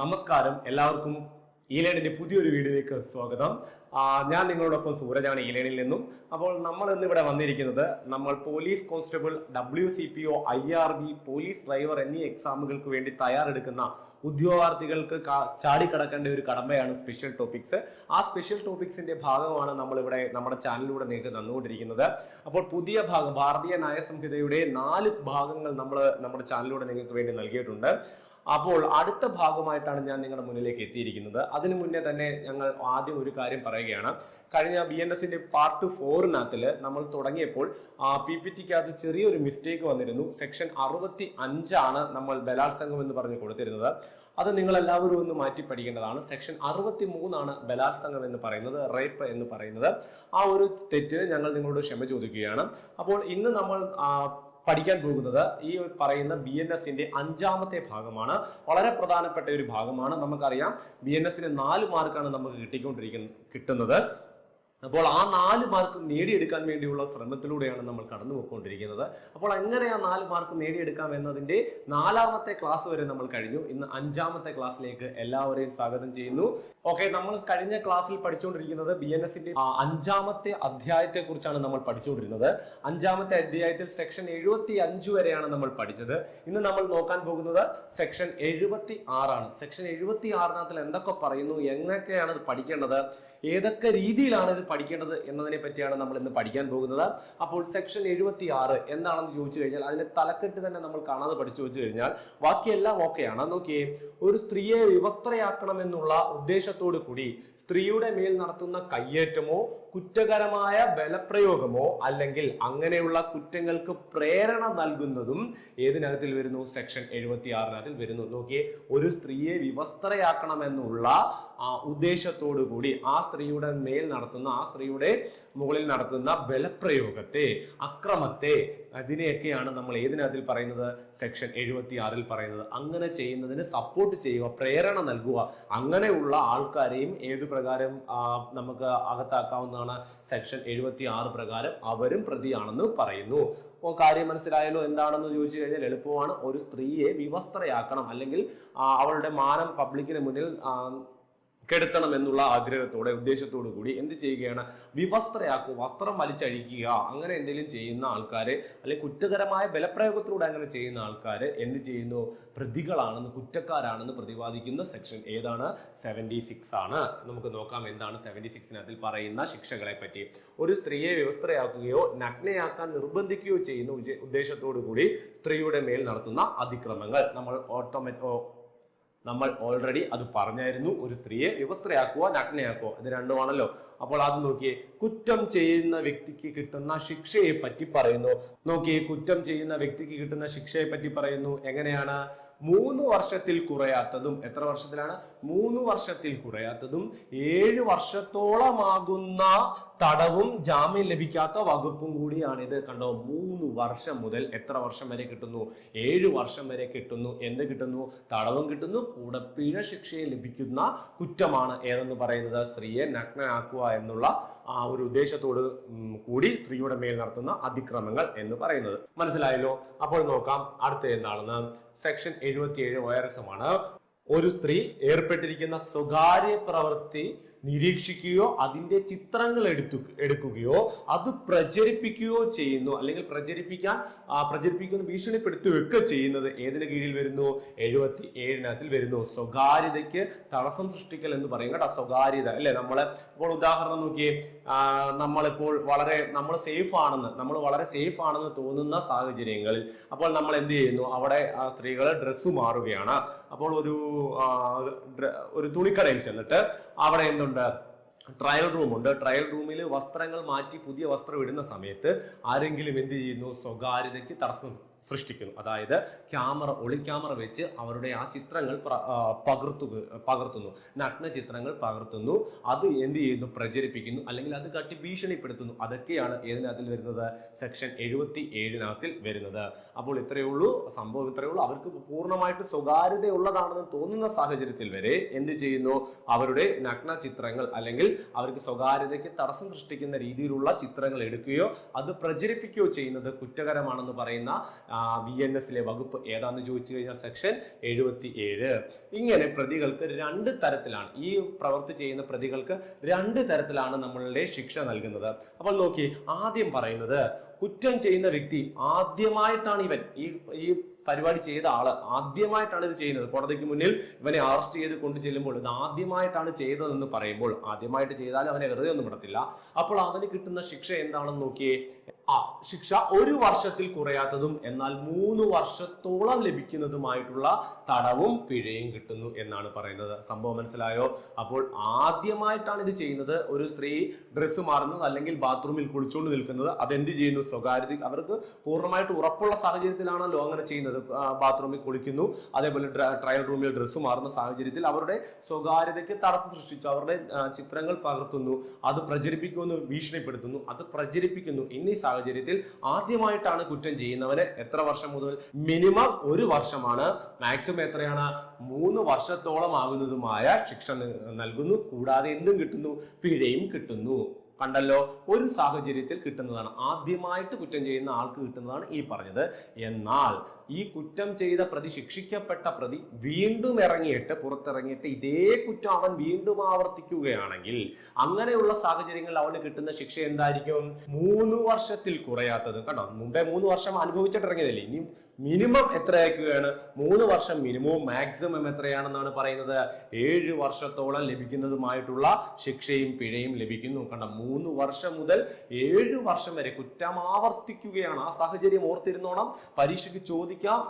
നമസ്കാരം. എല്ലാവർക്കും ഈലേണിന്റെ പുതിയൊരു വീഡിയോയിലേക്ക് സ്വാഗതം. ഞാൻ നിങ്ങളോടൊപ്പം സൂരജാണ് ഈലേണിൽ നിന്നും. അപ്പോൾ നമ്മൾ ഇന്ന് ഇവിടെ വന്നിരിക്കുന്നത് നമ്മൾ police constable W C P O I R B police driver എന്നീ എക്സാമുകൾക്ക് വേണ്ടി തയ്യാറെടുക്കുന്ന ഉദ്യോഗാർത്ഥികൾക്ക് ചാടിക്കടക്കേണ്ട ഒരു കടമ്പയാണ് സ്പെഷ്യൽ ടോപ്പിക്സ്. ആ സ്പെഷ്യൽ ടോപ്പിക്സിന്റെ ഭാഗമാണ് നമ്മൾ ഇവിടെ നമ്മുടെ ചാനലിലൂടെ നിങ്ങൾക്ക് തന്നുകൊണ്ടിരിക്കുന്നത്. അപ്പോൾ പുതിയ ഭാഗം ഭാരതീയ ന്യായ സംഹിതയുടെ നാല് ഭാഗങ്ങൾ നമ്മൾ നമ്മുടെ ചാനലിലൂടെ നിങ്ങൾക്ക് വേണ്ടി നൽകിയിട്ടുണ്ട്. അപ്പോൾ അടുത്ത ഭാഗമായിട്ടാണ് ഞാൻ നിങ്ങളുടെ മുന്നിലേക്ക് എത്തിയിരിക്കുന്നത്. അതിനു മുന്നേ തന്നെ ഞങ്ങൾ ആദ്യം ഒരു കാര്യം പറയുകയാണ്. കഴിഞ്ഞ ബി എൻ എസിന്റെ പാർട്ട് ഫോറിനകത്തിൽ നമ്മൾ തുടങ്ങിയപ്പോൾ പി പി ടിക്കകത്ത് ചെറിയൊരു മിസ്റ്റേക്ക് വന്നിരുന്നു. സെക്ഷൻ അറുപത്തി അഞ്ചാണ് നമ്മൾ ബലാത്സംഗം എന്ന് പറഞ്ഞ് കൊടുത്തിരുന്നത്. അത് നിങ്ങൾ എല്ലാവരും ഒന്ന് മാറ്റി പഠിക്കേണ്ടതാണ് സെക്ഷൻ അറുപത്തി മൂന്നാണ് ബലാത്സംഗം എന്ന് പറയുന്നത് റേപ്പ് എന്ന് പറയുന്നത്. ആ ഒരു തെറ്റ് ഞങ്ങൾ നിങ്ങളോട് ക്ഷമ ചോദിക്കുകയാണ്. അപ്പോൾ ഇന്ന് നമ്മൾ പഠിക്കാൻ പോകുന്നത്. ഈ പറയുന്ന ബി എൻ എസിന്റെ അഞ്ചാമത്തെ ഭാഗമാണ്. വളരെ പ്രധാനപ്പെട്ട ഒരു ഭാഗമാണ്. നമുക്കറിയാം. ബി എൻ എസിന് നാല് മാർക്കാണ് നമുക്ക് കിട്ടിക്കൊണ്ടിരിക്കുന്ന കിട്ടുന്നത്. അപ്പോൾ ആ നാല് മാർക്ക് നേടിയെടുക്കാൻ വേണ്ടിയുള്ള ശ്രമത്തിലൂടെയാണ് നമ്മൾ കടന്നു പോയിക്കൊണ്ടിരിക്കുന്നത് അപ്പോൾ എങ്ങനെ ആ നാല് മാർക്ക് നേടിയെടുക്കാം എന്നതിന്റെ നാലാമത്തെ ക്ലാസ് വരെ നമ്മൾ കഴിഞ്ഞു. ഇന്ന് അഞ്ചാമത്തെ ക്ലാസ്സിലേക്ക് എല്ലാവരെയും സ്വാഗതം ചെയ്യുന്നു. ഓക്കെ നമ്മൾ കഴിഞ്ഞ ക്ലാസ്സിൽ പഠിച്ചുകൊണ്ടിരിക്കുന്നത് ബി എൻ എസിന്റെ അഞ്ചാമത്തെ അധ്യായത്തെ കുറിച്ചാണ് നമ്മൾ പഠിച്ചുകൊണ്ടിരുന്നത്. അഞ്ചാമത്തെ അധ്യായത്തിൽ സെക്ഷൻ എഴുപത്തി അഞ്ച് വരെയാണ് നമ്മൾ പഠിച്ചത്. ഇന്ന് നമ്മൾ നോക്കാൻ പോകുന്നത് സെക്ഷൻ എഴുപത്തി ആറാണ് സെക്ഷൻ എഴുപത്തി ആറിനകത്തിൽ എന്തൊക്കെ പറയുന്നു? എങ്ങനെയൊക്കെയാണ് പഠിക്കേണ്ടത്? ഏതൊക്കെ രീതിയിലാണ് ഇത് പഠിക്കേണ്ടത് എന്നതിനെ പറ്റിയാണ് നമ്മൾ ഇന്ന് പഠിക്കാൻ പോകുന്നത്. അപ്പോൾ സെക്ഷൻ എഴുപത്തി ആറ് എന്താണെന്ന് ചോദിച്ചു കഴിഞ്ഞാൽ അതിന്റെ തലക്കെട്ട് തന്നെ നമ്മൾ കാണാതെ പഠിച്ചു വെച്ച് കഴിഞ്ഞാൽ ബാക്കിയെല്ലാം ഓക്കെയാണ് നോക്കിയേ ഒരു സ്ത്രീയെ വിവസ്ത്രയാക്കണം എന്നുള്ള ഉദ്ദേശത്തോടു കൂടി സ്ത്രീയുടെ മേൽ നടത്തുന്ന കയ്യേറ്റമോ കുറ്റകരമായ ബലപ്രയോഗമോ അല്ലെങ്കിൽ അങ്ങനെയുള്ള കുറ്റങ്ങൾക്ക് പ്രേരണ നൽകുന്നതും ഏതിനകത്തിൽ വരുന്നു? സെക്ഷൻ എഴുപത്തി ആറിനകത്തിൽ വരുന്നു. നോക്കിയേ ഒരു സ്ത്രീയെ വിവസ്ത്രയാക്കണമെന്നുള്ള ഉദ്ദേശത്തോടു കൂടി ആ സ്ത്രീയുടെ മേൽ നടത്തുന്ന ആ സ്ത്രീയുടെ മുകളിൽ നടത്തുന്ന ബലപ്രയോഗത്തെ അക്രമത്തെ അതിനെയൊക്കെയാണ് നമ്മൾ ഏതിനകത്തിൽ പറയുന്നത്? സെക്ഷൻ എഴുപത്തി ആറിൽ പറയുന്നത്. അങ്ങനെ ചെയ്യുന്നതിന് സപ്പോർട്ട് ചെയ്യുക പ്രേരണ നൽകുക. അങ്ങനെയുള്ള ആൾക്കാരെയും ഏതു പ്രകാരം നമുക്ക് അകത്താക്കാവുന്നതാണ്? സെക്ഷൻ എഴുപത്തി ആറ് പ്രകാരം അവരും പ്രതിയാണെന്ന് പറയുന്നു. അപ്പോൾ കാര്യം മനസ്സിലായാലോ എന്താണെന്ന് ചോദിച്ചു കഴിഞ്ഞാൽ എളുപ്പമാണ്. ഒരു സ്ത്രീയെ വിവസ്ത്രയാക്കണം. അല്ലെങ്കിൽ അവളുടെ മാനം പബ്ലിക്കിന് മുന്നിൽ ആ, കെടുത്തണം എന്നുള്ള ആഗ്രഹത്തോടെ ഉദ്ദേശത്തോടു കൂടി എന്ത് ചെയ്യുകയാണ്? വിവസ്ത്രയാക്കുക വസ്ത്രം വലിച്ചഴിക്കുക അങ്ങനെ എന്തെങ്കിലും ചെയ്യുന്ന ആൾക്കാരെ അല്ലെങ്കിൽ കുറ്റകരമായ ബലപ്രയോഗത്തിലൂടെ അങ്ങനെ ചെയ്യുന്ന ആൾക്കാര് എന്ത് ചെയ്യുന്നു? പ്രതികളാണെന്ന് കുറ്റക്കാരാണെന്ന് പ്രതിപാദിക്കുന്ന സെക്ഷൻ ഏതാണ്? സെവന്റി സിക്സ് ആണ്. നമുക്ക് നോക്കാം എന്താണ് സെവന്റി സിക്സിനകത്തിൽ പറയുന്ന ശിക്ഷകളെ പറ്റി ഒരു സ്ത്രീയെ വ്യവസ്ഥയാക്കുകയോ നഗ്നയാക്കാൻ നിർബന്ധിക്കുകയോ ചെയ്യുന്ന ഉദ്ദേ- ഉദ്ദേശത്തോടു കൂടി സ്ത്രീയുടെ മേൽ നടത്തുന്ന അതിക്രമങ്ങൾ. നമ്മൾ ഓട്ടോമാറ്റോ നമ്മൾ ഓൾറെഡി അത് പറഞ്ഞായിരുന്നു. ഒരു സ്ത്രീയെ വിവസ്ത്രയാക്കുക നഗ്നയാക്കുക ഇത് രണ്ടുമാണല്ലോ. അപ്പോൾ അത് നോക്കിയേ കുറ്റം ചെയ്യുന്ന വ്യക്തിക്ക് കിട്ടുന്ന ശിക്ഷയെ പറ്റി പറയുന്നു. നോക്കിയേ കുറ്റം ചെയ്യുന്ന വ്യക്തിക്ക് കിട്ടുന്ന ശിക്ഷയെ പറ്റി പറയുന്നു. എങ്ങനെയാണ്? മൂന്ന് വർഷത്തിൽ കുറയാത്തതും എത്ര വർഷത്തിലാണ്? മൂന്ന് വർഷത്തിൽ കുറയാത്തതും ഏഴ് വർഷത്തോളമാകുന്ന തടവും ജാമ്യം ലഭിക്കാത്ത വകുപ്പും കൂടിയാണ് ഇത് കണ്ടോ മൂന്ന് വർഷം മുതൽ എത്ര വർഷം വരെ കിട്ടുന്നു? ഏഴ് വർഷം വരെ കിട്ടുന്നു. എന്ത് കിട്ടുന്നു? തടവും കിട്ടുന്നു. കൂടെ പിഴ ശിക്ഷയെ ലഭിക്കുന്ന കുറ്റമാണ് ഏതെന്ന് പറയുന്നത്? സ്ത്രീയെ നഗ്നയാക്കുക എന്നുള്ള ആ ഒരു ഉദ്ദേശത്തോട് കൂടി സ്ത്രീയുടെ മേൽ നടത്തുന്ന അതിക്രമങ്ങൾ എന്ന് പറയുന്നത്. മനസ്സിലായല്ലോ? അപ്പോൾ നോക്കാം അടുത്ത എന്താണെന്ന്. സെക്ഷൻ എഴുപത്തിയേഴ് ആണ് ഒരു സ്ത്രീ ഏർപ്പെട്ടിരിക്കുന്ന സ്വകാര്യ പ്രവൃത്തി നിരീക്ഷിക്കുകയോ അതിന്റെ ചിത്രങ്ങൾ എടുത്തു എടുക്കുകയോ അത് പ്രചരിപ്പിക്കുകയോ ചെയ്യുന്നു. അല്ലെങ്കിൽ പ്രചരിപ്പിക്കാൻ പ്രചരിപ്പിക്കുന്ന ഭീഷണിപ്പെടുത്തുകയൊക്കെ ചെയ്യുന്നത് ഏതിന് കീഴിൽ വരുന്നു? എഴുപത്തി ഏഴിനകത്തിൽ വരുന്നു. സ്വകാര്യതയ്ക്ക് തടസ്സം സൃഷ്ടിക്കൽ എന്ന് പറയും കേട്ടോ സ്വകാര്യത. അല്ലെ? നമ്മൾ ഇപ്പോൾ ഉദാഹരണം നോക്കിയേ നമ്മളിപ്പോൾ വളരെ നമ്മൾ സേഫ് ആണെന്ന് നമ്മൾ വളരെ സേഫ് ആണെന്ന് തോന്നുന്ന സാഹചര്യങ്ങളിൽ അപ്പോൾ നമ്മൾ എന്ത് ചെയ്യുന്നു? അവിടെ സ്ത്രീകൾ ഡ്രസ്സ് മാറുകയാണ്. അപ്പോൾ ഒരു ഒരു തുണിക്കടയിൽ ചെന്നിട്ട് അവിടെ എന്തുണ്ട്? ട്രയൽ റൂമുണ്ട് ട്രയൽ റൂമിൽ വസ്ത്രങ്ങൾ മാറ്റി പുതിയ വസ്ത്രം ഇടുന്ന സമയത്ത് ആരെങ്കിലും എന്ത് ചെയ്യുന്നു? സ്വകാര്യതയ്ക്ക് തടസ്സം സൃഷ്ടിക്കുന്നു. അതായത് ക്യാമറ ഒളി ക്യാമറ വെച്ച് അവരുടെ ആ ചിത്രങ്ങൾ പകർത്തു പകർത്തുന്നു. നഗ്ന ചിത്രങ്ങൾ പകർത്തുന്നു. അത് എന്ത് ചെയ്യുന്നു? പ്രചരിപ്പിക്കുന്നു. അല്ലെങ്കിൽ അത് കട്ടി ഭീഷണിപ്പെടുത്തുന്നു. അതൊക്കെയാണ് ഏതിനകത്തിൽ വരുന്നത്? സെക്ഷൻ എഴുപത്തി ഏഴിനകത്തിൽ വരുന്നത്. അപ്പോൾ ഇത്രയേ ഉള്ളൂ. സംഭവം ഇത്രയേ ഉള്ളൂ. അവർക്ക് പൂർണമായിട്ട് സ്വകാര്യതയുള്ളതാണെന്ന് തോന്നുന്ന സാഹചര്യത്തിൽ വരെ എന്ത് ചെയ്യുന്നു? അവരുടെ നഗ്ന ചിത്രങ്ങൾ അല്ലെങ്കിൽ അവർക്ക് സ്വകാര്യതയ്ക്ക് തടസ്സം സൃഷ്ടിക്കുന്ന രീതിയിലുള്ള ചിത്രങ്ങൾ എടുക്കുകയോ അത് പ്രചരിപ്പിക്കുകയോ ചെയ്യുന്നത് കുറ്റകരമാണെന്ന് പറയുന്ന വി എൻ എസിലെ വകുപ്പ് ഏതാന്ന് ചോദിച്ചു കഴിഞ്ഞാൽ സെക്ഷൻ എഴുപത്തി ഏഴ് ഇങ്ങനെ പ്രതികൾക്ക് രണ്ട് തരത്തിലാണ് ഈ പ്രവൃത്തി ചെയ്യുന്ന പ്രതികൾക്ക് രണ്ട് തരത്തിലാണ് നമ്മളുടെ ശിക്ഷ നൽകുന്നത്. അപ്പോൾ നോക്കി ആദ്യം പറയുന്നത് കുറ്റം ചെയ്യുന്ന വ്യക്തി ആദ്യമായിട്ടാണ് ഇവൻ ഈ ഈ പരിപാടി ചെയ്ത ആൾ ആദ്യമായിട്ടാണ് ഇത് ചെയ്യുന്നത്. കോടതിക്ക് മുന്നിൽ ഇവനെ അറസ്റ്റ് ചെയ്ത് കൊണ്ടു ചെല്ലുമ്പോൾ ഇത് ആദ്യമായിട്ടാണ് ചെയ്തതെന്ന് പറയുമ്പോൾ ആദ്യമായിട്ട് ചെയ്താലും അവനെ വെറുതെ ഒന്നും വിടത്തില്ല. അപ്പോൾ അവന് കിട്ടുന്ന ശിക്ഷ എന്താണെന്ന് നോക്കിയേ? ആ ശിക്ഷ ഒരു വർഷത്തിൽ കുറയാത്തതും എന്നാൽ മൂന്ന് വർഷത്തോളം ലഭിക്കുന്നതുമായിട്ടുള്ള തടവും പിഴയും കിട്ടുന്നു എന്നാണ് പറയുന്നത്. സംഭവം മനസ്സിലായോ? അപ്പോൾ ആദ്യമായിട്ടാണ് ഇത് ചെയ്യുന്നത്. ഒരു സ്ത്രീ ഡ്രസ്സ് മാറുന്നത് അല്ലെങ്കിൽ ബാത്റൂമിൽ കുളിച്ചുകൊണ്ട് നിൽക്കുന്നത്. അതെന്ത് ചെയ്യുന്നു? സ്വകാര്യത അവർക്ക് പൂർണമായിട്ട് ഉറപ്പുള്ള സാഹചര്യത്തിലാണല്ലോ അങ്ങനെ ചെയ്യുന്നത്. ബാത്റൂമിൽ കുളിക്കുന്നു. അതേപോലെ ട്രയൽ റൂമിൽ ഡ്രസ്സ് മാറുന്ന സാഹചര്യത്തിൽ അവരുടെ സ്വകാര്യതയ്ക്ക് തടസ്സം സൃഷ്ടിച്ചു. അവരുടെ ചിത്രങ്ങൾ പകർത്തുന്നു. അത് പ്രചരിപ്പിക്കുമെന്ന് ഭീഷണിപ്പെടുത്തുന്നു. അത് പ്രചരിപ്പിക്കുന്നു. എന്നീ സാഹചര്യത്തിൽ ആദ്യമായിട്ടാണ് കുറ്റം ചെയ്യുന്നവന് എത്ര വർഷം മുതൽ മിനിമം ഒരു വർഷമാണ്. മാക്സിമം എത്രയാണ്? മൂന്ന് വർഷത്തോളം ആകുന്നതുമായ ശിക്ഷ നൽകുന്നു. കൂടാതെ എന്തും കിട്ടുന്നു? പിഴയും കിട്ടുന്നു. കണ്ടല്ലോ ഒരു സാഹചര്യത്തിൽ കിട്ടുന്നതാണ്. ആദ്യമായിട്ട് കുറ്റം ചെയ്യുന്ന ആൾക്ക് കിട്ടുന്നതാണ് ഈ പറഞ്ഞത്. എന്നാൽ ഈ കുറ്റം ചെയ്ത പ്രതി ശിക്ഷിക്കപ്പെട്ട പ്രതി വീണ്ടും ഇറങ്ങിയിട്ട് പുറത്തിറങ്ങിയിട്ട് ഇതേ കുറ്റം അവൻ വീണ്ടും ആവർത്തിക്കുകയാണെങ്കിൽ അങ്ങനെയുള്ള സാഹചര്യങ്ങളിൽ അവന് കിട്ടുന്ന ശിക്ഷ എന്തായിരിക്കും? മൂന്ന് വർഷത്തിൽ കുറയാത്തത്. കണ്ടോ? മുമ്പേ മൂന്ന് വർഷം അനുഭവിച്ചിട്ട് ഇറങ്ങിയതല്ലേ ഇനി മിനിമം എത്രയാക്കുകയാണ്? മൂന്ന് വർഷം മിനിമവും മാക്സിമം എത്രയാണെന്നാണ് പറയുന്നത്. ഏഴ് വർഷത്തോളം ലഭിക്കുന്നതുമായിട്ടുള്ള ശിക്ഷയും പിഴയും ലഭിക്കുന്നു. കണ്ട മൂന്ന് വർഷം മുതൽ ഏഴ് വർഷം വരെ കുറ്റം ആവർത്തിക്കുകയാണ്. ആ സാഹചര്യം ഓർത്തിരുന്നോണം. പരീക്ഷയ്ക്ക് ചോദിക്കാം.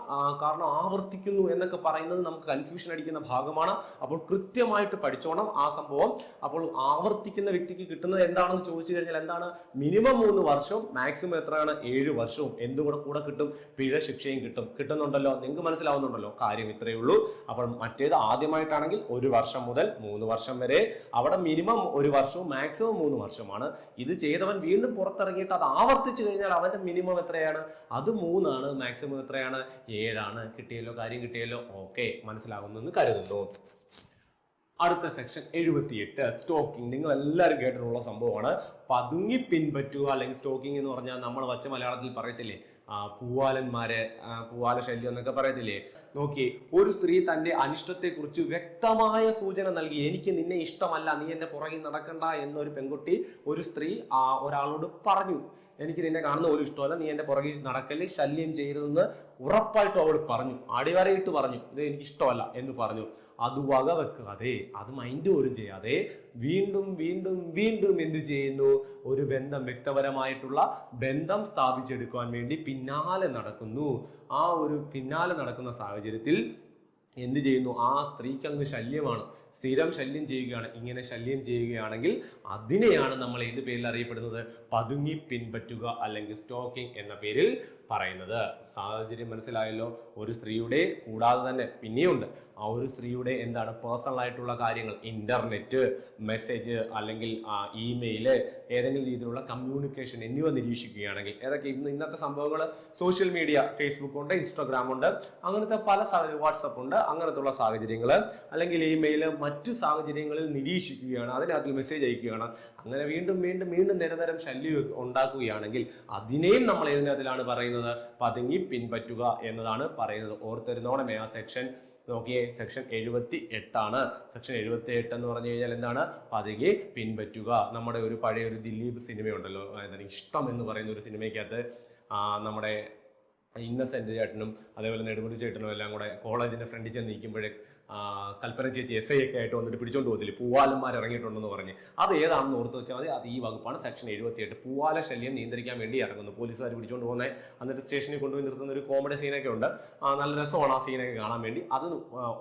കാരണം ആവർത്തിക്കുന്നു എന്നൊക്കെ പറയുന്നത് നമുക്ക് കൺഫ്യൂഷൻ അടിക്കുന്ന ഭാഗമാണ്. അപ്പോൾ കൃത്യമായിട്ട് പഠിച്ചോണം ആ സംഭവം. അപ്പോൾ ആവർത്തിക്കുന്ന വ്യക്തിക്ക് കിട്ടുന്നത് എന്താണെന്ന് ചോദിച്ചു കഴിഞ്ഞാൽ എന്താണ്? മിനിമം മൂന്ന് വർഷവും മാക്സിമം എത്രയാണ്? ഏഴ് വർഷവും. എന്തുകൂടെ കൂടെ കിട്ടും. പിഴ ശിക്ഷയും കിട്ടും. കിട്ടുന്നുണ്ടല്ലോ. നിങ്ങൾക്ക് മനസ്സിലാവുന്നുണ്ടല്ലോ. കാര്യം ഇത്രയേ ഉള്ളൂ. അപ്പോൾ മറ്റേത് ആദ്യമായിട്ടാണെങ്കിൽ ഒരു വർഷം മുതൽ മൂന്ന് വർഷം വരെ. അവിടെ മിനിമം ഒരു വർഷവും മാക്സിമം മൂന്ന് വർഷമാണ് ഇത് ചെയ്തവൻ വീണ്ടും പുറത്തിറങ്ങിയിട്ട് അത് ആവർത്തിച്ചു കഴിഞ്ഞാൽ അവന്റെ മിനിമം എത്രയാണ്? അത് മൂന്നാണ്. മാക്സിമം എത്രയാണ്? ഏഴാണ്. കിട്ടിയല്ലോ? കാര്യം കിട്ടിയല്ലോ? ഓക്കെ. മനസ്സിലാകുന്നു എന്ന് കരുതുന്നു. അടുത്ത സെക്ഷൻ എഴുപത്തിയെട്ട്. സ്റ്റോക്കിംഗ് നിങ്ങൾ എല്ലാവരും കേട്ടിട്ടുള്ള സംഭവമാണ്. പതുങ്ങി പിൻപറ്റുക അല്ലെങ്കിൽ സ്റ്റോക്കിംഗ് എന്ന് പറഞ്ഞാൽ നമ്മൾ വച്ച മലയാളത്തിൽ പറയത്തില്ലേ? പൂവാലന്മാര് പൂവാല ശല്യം എന്നൊക്കെ പറയത്തില്ലേ? നോക്കി ഒരു സ്ത്രീ തന്റെ അനിഷ്ടത്തെക്കുറിച്ച് വ്യക്തമായ സൂചന നൽകി എനിക്ക് നിന്നെ ഇഷ്ടമല്ല നീ എന്റെ പുറകിൽ നടക്കണ്ട എന്നൊരു പെൺകുട്ടി ഒരു സ്ത്രീ ആ ഒരാളോട് പറഞ്ഞു എനിക്ക് നിന്നെ കാണുന്ന ഒരു ഇഷ്ടമല്ല നീ എന്റെ പുറകിൽ നടക്കൽ ശല്യം ചെയ്തതെന്ന് ഉറപ്പായിട്ടും അവൾ പറഞ്ഞു അടിവരയിട്ട് പറഞ്ഞു ഇത് എനിക്ക് ഇഷ്ടമല്ല എന്ന് പറഞ്ഞു. അത് വക വെക്കാതെ അത് മൈൻഡ് പോലും ചെയ്യാതെ വീണ്ടും വീണ്ടും വീണ്ടും എന്തു ചെയ്യുന്നു? ഒരു ബന്ധം വ്യക്തപരമായിട്ടുള്ള ബന്ധം സ്ഥാപിച്ചെടുക്കുവാൻ വേണ്ടി പിന്നാലെ നടക്കുന്നു. ആ ഒരു പിന്നാലെ നടക്കുന്ന സാഹചര്യത്തിൽ എന്ത് ചെയ്യുന്നു? ആ സ്ത്രീക്ക് അങ്ങ് ശല്യമാണ്. സ്ഥിരം ശല്യം ചെയ്യുകയാണ് ഇങ്ങനെ ശല്യം ചെയ്യുകയാണെങ്കിൽ അതിനെയാണ് നമ്മൾ ഏത് പേരിൽ അറിയപ്പെടുന്നത്? പതുങ്ങി പിൻപറ്റുക അല്ലെങ്കിൽ സ്റ്റോക്കിംഗ് എന്ന പേരിൽ പറയുന്നത്. സാഹചര്യം മനസ്സിലായല്ലോ ഒരു സ്ത്രീയുടെ കൂടാതെ തന്നെ പിന്നെയുണ്ട്. ആ ഒരു സ്ത്രീയുടെ എന്താണ് പേഴ്സണൽ ആയിട്ടുള്ള കാര്യങ്ങൾ? ഇന്റർനെറ്റ് മെസ്സേജ് അല്ലെങ്കിൽ ഇമെയിൽ ഏതെങ്കിലും രീതിയിലുള്ള കമ്മ്യൂണിക്കേഷൻ എന്നിവ നിരീക്ഷിക്കുകയാണെങ്കിൽ ഏതൊക്കെ ഇന്ന് ഇന്നത്തെ സംഭവങ്ങൾ സോഷ്യൽ മീഡിയ ഫേസ്ബുക്ക് ഉണ്ട് ഇൻസ്റ്റാഗ്രാം ഉണ്ട് അങ്ങനത്തെ പല വാട്സപ്പ് ഉണ്ട് അങ്ങനത്തുള്ള സാഹചര്യങ്ങൾ അല്ലെങ്കിൽ ഇമെയിൽ മറ്റു സാഹചര്യങ്ങളിൽ നിരീക്ഷിക്കുകയാണ് അതിനകത്ത് മെസ്സേജ് അയക്കുകയാണ്. അങ്ങനെ വീണ്ടും വീണ്ടും വീണ്ടും നിരന്തരം ശല്യം ഉണ്ടാക്കുകയാണെങ്കിൽ അതിനെയും നമ്മൾ ഏതിനകത്തിലാണ് പറയുന്നത്? പതുങ്ങി പിൻപറ്റുക എന്നതാണ് പറയുന്നത്. ഓർത്തിരുന്നോണമേ ആ സെക്ഷൻ നോക്കിയേ സെക്ഷൻ എഴുപത്തി എട്ടാണ് സെക്ഷൻ എഴുപത്തി എട്ട് എന്ന് പറഞ്ഞു കഴിഞ്ഞാൽ എന്താണ്? പതുകെ പിൻപറ്റുക. നമ്മുടെ ഒരു പഴയ ഒരു ദിലീപ് സിനിമയുണ്ടല്ലോ. എന്താണ്? ഇഷ്ടം എന്ന് പറയുന്ന ഒരു സിനിമയ്ക്കകത്ത് നമ്മുടെ ഇന്നസെന്റ് ചേട്ടനും അതേപോലെ നെടുമുടി ചേട്ടനും എല്ലാം കൂടെ കോളേജിന്റെ ഫ്രണ്ടിൽ ചെന്ന് നിൽക്കുമ്പോഴേ കൽപ്പന ചേച്ചി എസ് ഐ ഒക്കെ ആയിട്ട് വന്നിട്ട് പിടിച്ചോണ്ട് പോകത്തില്ല? പൂവാലന്മാർ ഇറങ്ങിയിട്ടുണ്ടെന്ന് പറഞ്ഞ്. അത് ഏതാണെന്ന് ഓർത്ത് വെച്ചാൽ മതി. അത് ഈ വകുപ്പാണ് സെക്ഷൻ എഴുപത്തിയെട്ട്. പൂവാല ശല്യം നിയന്ത്രിക്കാൻ വേണ്ടി ഇറങ്ങുന്നു. പോലീസുകാർ പിടിച്ചോണ്ട് പോകുന്നത് എന്നിട്ട് സ്റ്റേഷനിൽ കൊണ്ടുപോയി നിർത്തുന്ന ഒരു കോമഡി സീനൊക്കെ ഉണ്ട്. നല്ല രസമാണ് ആ സീനൊക്കെ കാണാൻ വേണ്ടി. അത്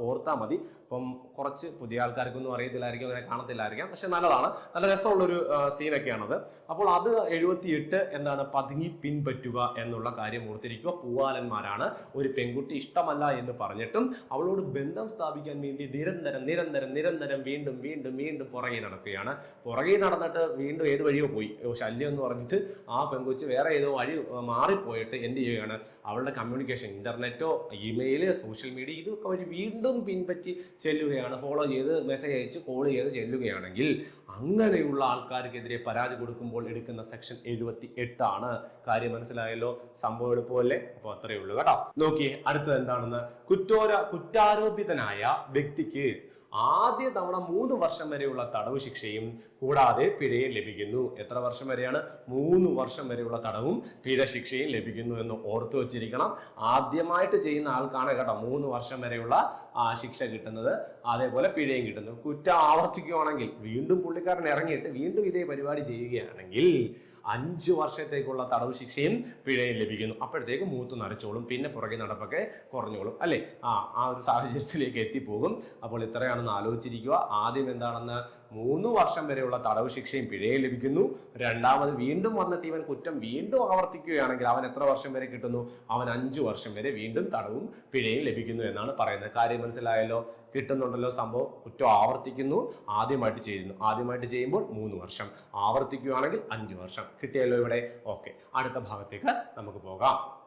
ഓർത്താൽ മതി. ഇപ്പം കുറച്ച് പുതിയ ആൾക്കാർക്കൊന്നും അറിയത്തില്ലായിരിക്കും അങ്ങനെ കാണത്തില്ലായിരിക്കാം. പക്ഷെ നല്ലതാണ്. നല്ല രസമുള്ളൊരു സീനൊക്കെയാണത്. അപ്പോൾ അത് എഴുപത്തി എട്ട് എന്താണ് പതുങ്ങി പിൻപറ്റുക എന്നുള്ള കാര്യം ഓർത്തിരിക്കുക. പൂവാലന്മാരാണ്. ഒരു പെൺകുട്ടി ഇഷ്ടമല്ല എന്ന് പറഞ്ഞിട്ടും അവളോട് ബന്ധം സ്ഥാപിക്കാൻ വേണ്ടി നിരന്തരം നിരന്തരം നിരന്തരം വീണ്ടും വീണ്ടും വീണ്ടും പുറകെ നടക്കുകയാണ്. പുറകെ നടന്നിട്ട് വീണ്ടും ഏത് വഴിയോ പോയി. ശല്യം എന്ന് പറഞ്ഞിട്ട് ആ പെൺകൊച്ച് വേറെ ഏതോ വഴി മാറിപ്പോയിട്ട് എന്ത് ചെയ്യുകയാണ്? അവളുടെ കമ്മ്യൂണിക്കേഷൻ ഇന്റർനെറ്റോ ഇമെയിൽ സോഷ്യൽ മീഡിയ ഇതൊക്കെ വഴി വീണ്ടും പിൻപറ്റി ചെല്ലുകയാണ്. ഫോളോ ചെയ്ത് മെസ്സേജ് അയച്ച് കോൾ ചെയ്ത് ചെല്ലുകയാണെങ്കിൽ അങ്ങനെയുള്ള ആൾക്കാർക്കെതിരെ പരാതി കൊടുക്കുമ്പോൾ എടുക്കുന്ന സെക്ഷൻ എഴുപത്തി എട്ടാണ് കാര്യം മനസ്സിലായല്ലോ? സംഭവം എളുപ്പമല്ലേ? അപ്പോൾ അത്രയേ ഉള്ളൂ കേട്ടോ. നോക്കിയേ അടുത്തത് എന്താണെന്ന്? കുറ്റോര കുറ്റാരോപിതനായ വ്യക്തിക്ക് ആദ്യ തവണ മൂന്ന് വർഷം വരെയുള്ള തടവ് ശിക്ഷയും കൂടാതെ പിഴയും ലഭിക്കുന്നു. എത്ര വർഷം വരെയാണ്? മൂന്ന് വർഷം വരെയുള്ള തടവും പിഴ ശിക്ഷയും ലഭിക്കുന്നു എന്ന് ഓർത്തു വച്ചിരിക്കണം. ആദ്യമായിട്ട് ചെയ്യുന്ന ആൾക്കാണ് കേട്ടോ മൂന്ന് വർഷം വരെയുള്ള ആ ശിക്ഷ കിട്ടുന്നത്. അതേപോലെ പിഴയും കിട്ടുന്നു. കുറ്റം ആവർത്തിക്കുകയാണെങ്കിൽ വീണ്ടും പുള്ളിക്കാരൻ ഇറങ്ങിയിട്ട് വീണ്ടും ഇതേ പരിപാടി ചെയ്യുകയാണെങ്കിൽ അഞ്ച് വർഷത്തേക്കുള്ള തടവ് ശിക്ഷയും പിഴയും ലഭിക്കുന്നു. അപ്പോഴത്തേക്ക് മൂത്ത് നരച്ചോളും പിന്നെ പുറകെ നടപ്പൊക്കെ കുറഞ്ഞോളും അല്ലേ? ആ ആ ഒരു സാഹചര്യത്തിലേക്ക് എത്തിപ്പോകും. അപ്പോൾ ഇത്രയാണെന്ന് ആലോചിച്ചിരിക്കുക. ആദ്യം എന്താണെന്ന് മൂന്ന് വർഷം വരെയുള്ള തടവ് ശിക്ഷയും പിഴയും ലഭിക്കുന്നു. രണ്ടാമത് വീണ്ടും വന്നിട്ട് ഇവൻ കുറ്റം വീണ്ടും ആവർത്തിക്കുകയാണെങ്കിൽ അവൻ എത്ര വർഷം വരെ കിട്ടുന്നു? അവൻ അഞ്ചു വർഷം വരെ വീണ്ടും തടവും പിഴയും ലഭിക്കുന്നു എന്നാണ് പറയുന്നത്. കാര്യം മനസ്സിലായല്ലോ? കിട്ടുന്നുണ്ടല്ലോ സംഭവം. കുറ്റം ആവർത്തിക്കുന്നു ആദ്യമായിട്ട് ചെയ്യുന്നു. ആദ്യമായിട്ട് ചെയ്യുമ്പോൾ മൂന്ന് വർഷം. ആവർത്തിക്കുകയാണെങ്കിൽ അഞ്ച് വർഷം. കിട്ടിയല്ലോ ഇവിടെ? ഓക്കെ. അടുത്ത ഭാഗത്തേക്ക് നമുക്ക് പോകാം.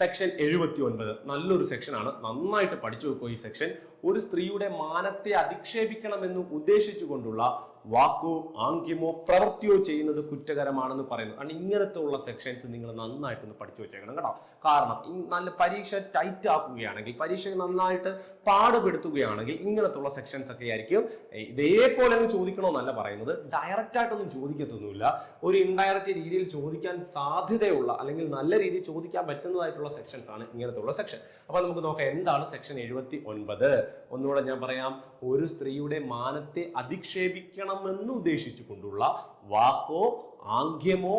സെക്ഷൻ എഴുപത്തി ഒൻപത് നല്ലൊരു സെക്ഷനാണ്. നന്നായിട്ട് പഠിച്ചു വെക്കുക ഈ സെക്ഷൻ. ഒരു സ്ത്രീയുടെ മാനത്തെ അധിക്ഷേപിക്കണമെന്ന് ഉദ്ദേശിച്ചുകൊണ്ടുള്ള വാക്കോ ആംഗ്യമോ പ്രവൃത്തിയോ ചെയ്യുന്നത് കുറ്റകരമാണെന്ന് പറയുന്നു. കാരണം ഇങ്ങനത്തെ ഉള്ള സെക്ഷൻസ് നിങ്ങൾ നന്നായിട്ടൊന്ന് പഠിച്ചു വെച്ചേക്കണം കേട്ടോ. കാരണം നല്ല പരീക്ഷ ടൈറ്റ് ആക്കുകയാണെങ്കിൽ പരീക്ഷ നന്നായിട്ട് പാടുപെടുത്തുകയാണെങ്കിൽ ഇങ്ങനത്തെ ഉള്ള സെക്ഷൻസ് ഒക്കെ ആയിരിക്കും. ഇതേപോലെ അങ്ങ് ചോദിക്കണമെന്നല്ല പറയുന്നത്. ഡയറക്റ്റ് ആയിട്ടൊന്നും ചോദിക്കത്തൊന്നുമില്ല. ഒരു ഇൻഡയറക്റ്റ് രീതിയിൽ ചോദിക്കാൻ സാധ്യതയുള്ള അല്ലെങ്കിൽ നല്ല രീതിയിൽ ചോദിക്കാൻ പറ്റുന്നതായിട്ടുള്ള സെക്ഷൻസ് ആണ് ഇങ്ങനത്തെ ഉള്ള സെക്ഷൻ അപ്പൊ നമുക്ക് നോക്കാം എന്താണ് സെക്ഷൻ എഴുപത്തി ഒൻപത്? ഒന്നുകൂടെ ഞാൻ പറയാം. ഒരു സ്ത്രീയുടെ മാനത്തെ അധിക്ഷേപിക്കണമെന്ന് ഉദ്ദേശിച്ചുകൊണ്ടുള്ള വാക്കോ ആംഗ്യമോ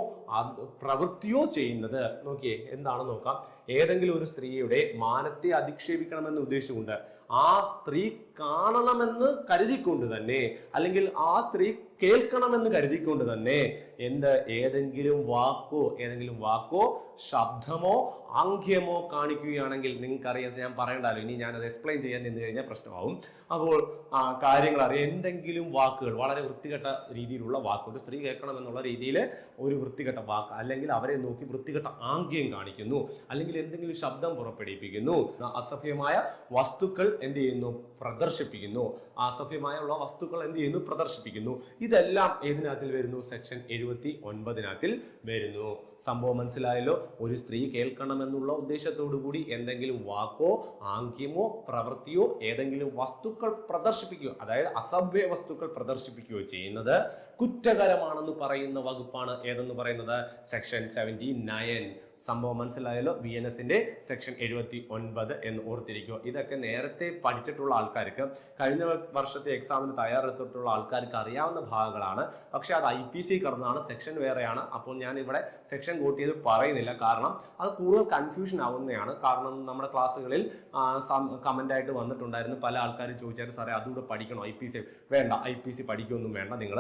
പ്രവൃത്തിയോ ചെയ്യുന്നത്. നോക്കിയേ എന്താണെന്ന് നോക്കാം? ഏതെങ്കിലും ഒരു സ്ത്രീയുടെ മാനത്തെ അധിക്ഷേപിക്കണമെന്ന് ഉദ്ദേശിച്ചുകൊണ്ട് ആ സ്ത്രീ കാണണമെന്ന് കരുതിക്കൊണ്ട് തന്നെ അല്ലെങ്കിൽ ആ സ്ത്രീ കേൾക്കണമെന്ന് കരുതിക്കൊണ്ട് തന്നെ എന്ത് ഏതെങ്കിലും വാക്കോ ഏതെങ്കിലും വാക്കോ ശബ്ദമോ ആംഗ്യമോ കാണിക്കുകയാണെങ്കിൽ നിങ്ങൾക്കറിയാം ഞാൻ പറയണ്ടല്ലോ ഇനി ഞാനത് എക്സ്പ്ലെയിൻ ചെയ്യാൻ നിന്ന് കഴിഞ്ഞാൽ പ്രശ്നമാവും. അപ്പോൾ ആ, കാര്യങ്ങൾ അറിയാം എന്തെങ്കിലും വാക്കുകൾ വളരെ വൃത്തികെട്ട രീതിയിലുള്ള വാക്കുകൾ സ്ത്രീ കേൾക്കണമെന്നുള്ള രീതിയിൽ ഒരു വൃത്തികെട്ട വാക്ക് അല്ലെങ്കിൽ അവരെ നോക്കി വൃത്തികെട്ട ആംഗ്യം കാണിക്കുന്നു അല്ലെങ്കിൽ എന്തെങ്കിലും ശബ്ദം പുറപ്പെടുവിപ്പിക്കുന്നു. അസഭ്യമായ വസ്തുക്കൾ എന്ത് ചെയ്യുന്നു? പ്രദർശിപ്പിക്കുന്നു. അസഭ്യമായുള്ള വസ്തുക്കൾ എന്ത് ചെയ്യുന്നു? പ്രദർശിപ്പിക്കുന്നു. ഇതെല്ലാം ഏതിനകത്തിൽ വരുന്നു? സെക്ഷൻ എഴുപത്തി ഒൻപതിനകത്തിൽ വരുന്നു. സംഭവം മനസ്സിലായല്ലോ? ഒരു സ്ത്രീ കേൾക്കണമെന്നുള്ള ഉദ്ദേശത്തോടു കൂടി എന്തെങ്കിലും വാക്കോ ആംഗ്യമോ പ്രവൃത്തിയോ ഏതെങ്കിലും വസ്തുക്കൾ പ്രദർശിപ്പിക്കുകയോ അതായത് അസഭ്യ വസ്തുക്കൾ പ്രദർശിപ്പിക്കുകയോ ചെയ്യുന്നത് കുറ്റകരമാണെന്ന് പറയുന്ന വകുപ്പാണ് ഏതെന്ന് പറയുന്നത്? Section seventy nine. സംഭവം മനസ്സിലായല്ലോ? ബി എൻ എസിന്റെ സെക്ഷൻ എഴുപത്തി ഒൻപത് എന്ന് ഓർത്തിരിക്കുക. ഇതൊക്കെ നേരത്തെ പഠിച്ചിട്ടുള്ള ആൾക്കാർക്ക് കഴിഞ്ഞ വർഷത്തെ എക്സാമിന് തയ്യാറെടുത്തിട്ടുള്ള ആൾക്കാർക്ക് അറിയാവുന്ന ഭാഗങ്ങളാണ്. പക്ഷെ അത് ഐ പി സി കടന്നാണ് സെക്ഷൻ വേറെയാണ്. അപ്പോൾ ഞാൻ ഇവിടെ സെക്ഷൻ കോട്ട് ചെയ്ത് പറയുന്നില്ല. കാരണം അത് കൂടുതൽ കൺഫ്യൂഷൻ ആവുന്നതാണ്. കാരണം നമ്മുടെ ക്ലാസ്സുകളിൽ കമന്റ് ആയിട്ട് വന്നിട്ടുണ്ടായിരുന്നു. പല ആൾക്കാരും ചോദിച്ചാൽ സാറേ അതുകൂടെ പഠിക്കണോ? ഐ പി സി വേണ്ട ഐ പി സി പഠിക്കൊന്നും വേണ്ട. നിങ്ങൾ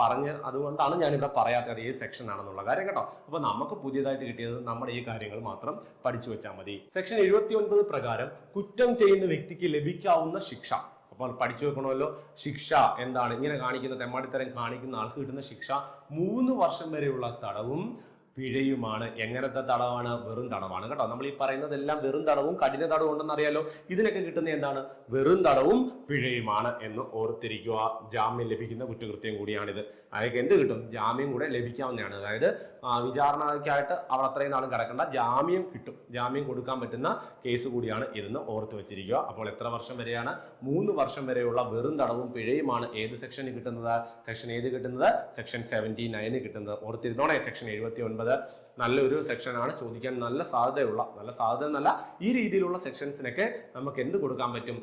പറഞ്ഞ് അതുകൊണ്ടാണ് ഞാനിവിടെ പറയാത്തത് ഏത് സെക്ഷൻ ആണെന്നുള്ള കാര്യം കേട്ടോ. അപ്പോൾ നമുക്ക് പുതിയതായിട്ട് കിട്ടിയത് നമ്മുടെ ഈ കാര്യങ്ങൾ മാത്രം പഠിച്ചു വെച്ചാൽ മതി. സെക്ഷൻ എഴുപത്തി ഒൻപത് പ്രകാരം കുറ്റം ചെയ്യുന്ന വ്യക്തിക്ക് ലഭിക്കാവുന്ന ശിക്ഷ. അപ്പോൾ പഠിച്ചു വെക്കണമല്ലോ. ശിക്ഷ എന്താണ്? ഇങ്ങനെ കാണിക്കുന്ന തെമ്മാടിത്തരം കാണിക്കുന്ന ആൾക്ക് കിട്ടുന്ന ശിക്ഷ മൂന്ന് വർഷം വരെയുള്ള തടവും പിഴയുമാണ്. എങ്ങനത്തെ തടവാണ്? വെറും തടവാണ് കേട്ടോ. നമ്മൾ ഈ പറയുന്നതെല്ലാം വെറും തടവും കഠിന തടവും ഉണ്ടെന്ന് അറിയാലോ. ഇതിനൊക്കെ കിട്ടുന്ന എന്താണ്? വെറും തടവും പിഴയുമാണ് എന്ന് ഓർത്തിരിക്കുക. ജാമ്യം ലഭിക്കുന്ന കുറ്റകൃത്യം കൂടിയാണിത്. അയാൾക്ക് എന്ത് കിട്ടും? ജാമ്യം കൂടെ ലഭിക്കാവുന്നതാണ്. അതായത് വിചാരണയ്ക്കായിട്ട് അവർ അത്രയും നാളും കിടക്കേണ്ട ജാമ്യം കിട്ടും. ജാമ്യം കൊടുക്കാൻ പറ്റുന്ന കേസ് കൂടിയാണ് ഇതെന്ന് ഓർത്ത് വെച്ചിരിക്കുക. അപ്പോൾ എത്ര വർഷം വരെയാണ്? മൂന്ന് വർഷം വരെയുള്ള വെറും തടവും പിഴയുമാണ് ഏത് സെക്ഷന് കിട്ടുന്നത്? സെക്ഷൻ ഏത് കിട്ടുന്നത്? സെക്ഷൻ സെവന്റി നയന് കിട്ടുന്നത്. ഓർത്തിരുന്നോണേ സെക്ഷൻ എഴുപത്തി ഒൻപത് നല്ലൊരു സെക്ഷനാണ് ചോദിക്കാൻ നല്ല സാധ്യതയുള്ള നല്ല സാധ്യത എന്നല്ല ഈ രീതിയിലുള്ള സെക്ഷൻസിനൊക്കെ നമുക്ക് എന്ത് കൊടുക്കാൻ പറ്റും?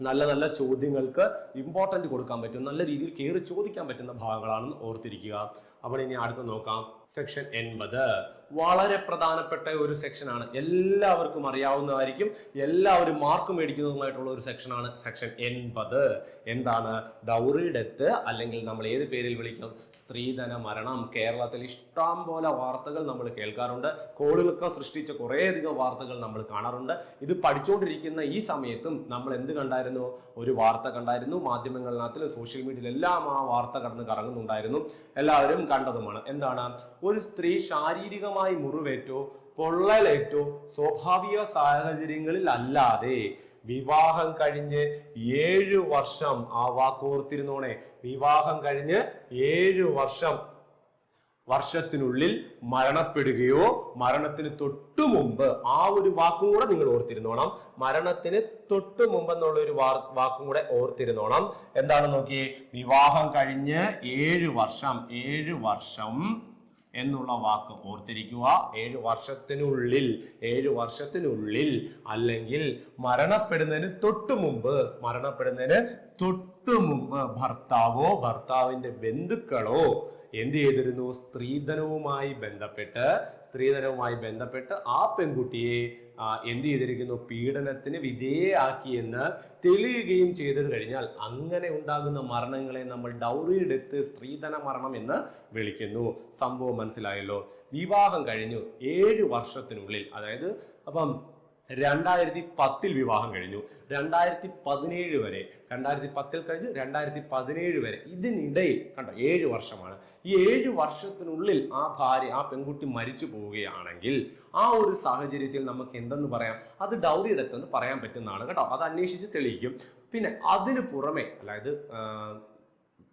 നല്ല നല്ല ചോദ്യങ്ങൾക്ക് ഇമ്പോർട്ടന്റ് കൊടുക്കാൻ പറ്റും. നല്ല രീതിയിൽ കയറി ചോദിക്കാൻ പറ്റുന്ന ഭാഗങ്ങളാണെന്ന് ഓർത്തിരിക്കുക. അപ്പോൾ ഇനി അടുത്ത് നോക്കാം. സെക്ഷൻ എൺപത്. വളരെ പ്രധാനപ്പെട്ട ഒരു സെക്ഷനാണ് എല്ലാവർക്കും അറിയാവുന്നതായിരിക്കും. എല്ലാവരും മാർക്ക് മേടിക്കുന്നതുമായിട്ടുള്ള ഒരു സെക്ഷനാണ് സെക്ഷൻ എൺപത്. എന്താണ്? ദൗറി ഡെത്ത് അല്ലെങ്കിൽ നമ്മൾ ഏത് പേരിൽ വിളിക്കും? സ്ത്രീധന മരണം. കേരളത്തിൽ ഇഷ്ടം പോലെ വാർത്തകൾ നമ്മൾ കേൾക്കാറുണ്ട്. കോളിളക്കം സൃഷ്ടിച്ച കുറേയധികം വാർത്തകൾ നമ്മൾ കാണാറുണ്ട്. ഇത് പഠിച്ചുകൊണ്ടിരിക്കുന്ന ഈ സമയത്തും നമ്മൾ എന്ത് കണ്ടായിരുന്നു? ഒരു വാർത്ത കണ്ടായിരുന്നു. മാധ്യമങ്ങളിനകത്തിലും സോഷ്യൽ മീഡിയയിൽ എല്ലാം ആ വാർത്ത കടന്ന് കറങ്ങുന്നുണ്ടായിരുന്നു. എല്ലാവരും കണ്ടതുമാണ്. എന്താണ്? ഒരു സ്ത്രീ ശാരീരികമായി മുറിവേറ്റോ പൊള്ളലേറ്റോ സ്വാഭാവിക സാഹചര്യങ്ങളിൽ അല്ലാതെ വിവാഹം കഴിഞ്ഞ് ഏഴു വർഷം ആ വാക്കോർത്തിരുന്നോണേ വിവാഹം കഴിഞ്ഞ് ഏഴു വർഷം വർഷത്തിനുള്ളിൽ മരണപ്പെടുകയോ മരണത്തിന് തൊട്ടു മുമ്പ് ആ ഒരു വാക്കും കൂടെ നിങ്ങൾ ഓർത്തിരുന്നോണം. മരണത്തിന് തൊട്ടു മുമ്പ് എന്നുള്ള ഒരു വാക്കും കൂടെ ഓർത്തിരുന്നോണം. എന്താണ് നോക്കി വിവാഹം കഴിഞ്ഞ് ഏഴ് വർഷം ഏഴ് വർഷം എന്നുള്ള വാക്ക് ഓർത്തിരിക്കുക. ഏഴ് വർഷത്തിനുള്ളിൽ ഏഴ് വർഷത്തിനുള്ളിൽ അല്ലെങ്കിൽ മരണപ്പെടുന്നതിന് തൊട്ടു മുമ്പ് മരണപ്പെടുന്നതിന് തൊട്ടു മുമ്പ് ഭർത്താവോ ഭർത്താവിന്റെ ബന്ധുക്കളോ എന്ത് ചെയ്തിരുന്നു? സ്ത്രീധനവുമായി ബന്ധപ്പെട്ട് സ്ത്രീധനവുമായി ബന്ധപ്പെട്ട് ആ പെൺകുട്ടിയെ എന്ത് ചെയ്തിരിക്കുന്നു? പീഡനത്തിന് വിധേയയാക്കി എന്ന് തെളിയുകയും ചെയ്തു കഴിഞ്ഞാൽ അങ്ങനെ ഉണ്ടാകുന്ന മരണങ്ങളെ നമ്മൾ ഡൗറി എടുത്ത് സ്ത്രീധന മരണം എന്ന് വിളിക്കുന്നു. സംഭവം മനസ്സിലായല്ലോ. വിവാഹം കഴിഞ്ഞു. ഏഴ് വർഷത്തിനുള്ളിൽ അതായത് അപ്പം രണ്ടായിരത്തി പത്തിൽ വിവാഹം കഴിഞ്ഞു. രണ്ടായിരത്തി പതിനേഴ് വരെ രണ്ടായിരത്തി പത്തിൽ കഴിഞ്ഞു രണ്ടായിരത്തി പതിനേഴ് വരെ. ഇതിനിടയിൽ കണ്ടോ ഏഴ് വർഷമാണ്. ഈ ഏഴ് വർഷത്തിനുള്ളിൽ ആ ഭാര്യ ആ പെൺകുട്ടി മരിച്ചു പോവുകയാണെങ്കിൽ ആ ഒരു സാഹചര്യത്തിൽ നമുക്ക് എന്തെന്ന് പറയാം? അത് ഡൗറി എടുത്തെന്ന് പറയാൻ പറ്റുന്നതാണ് കേട്ടോ. അത് അന്വേഷിച്ച് തെളിയിക്കും. പിന്നെ അതിനു പുറമെ അതായത്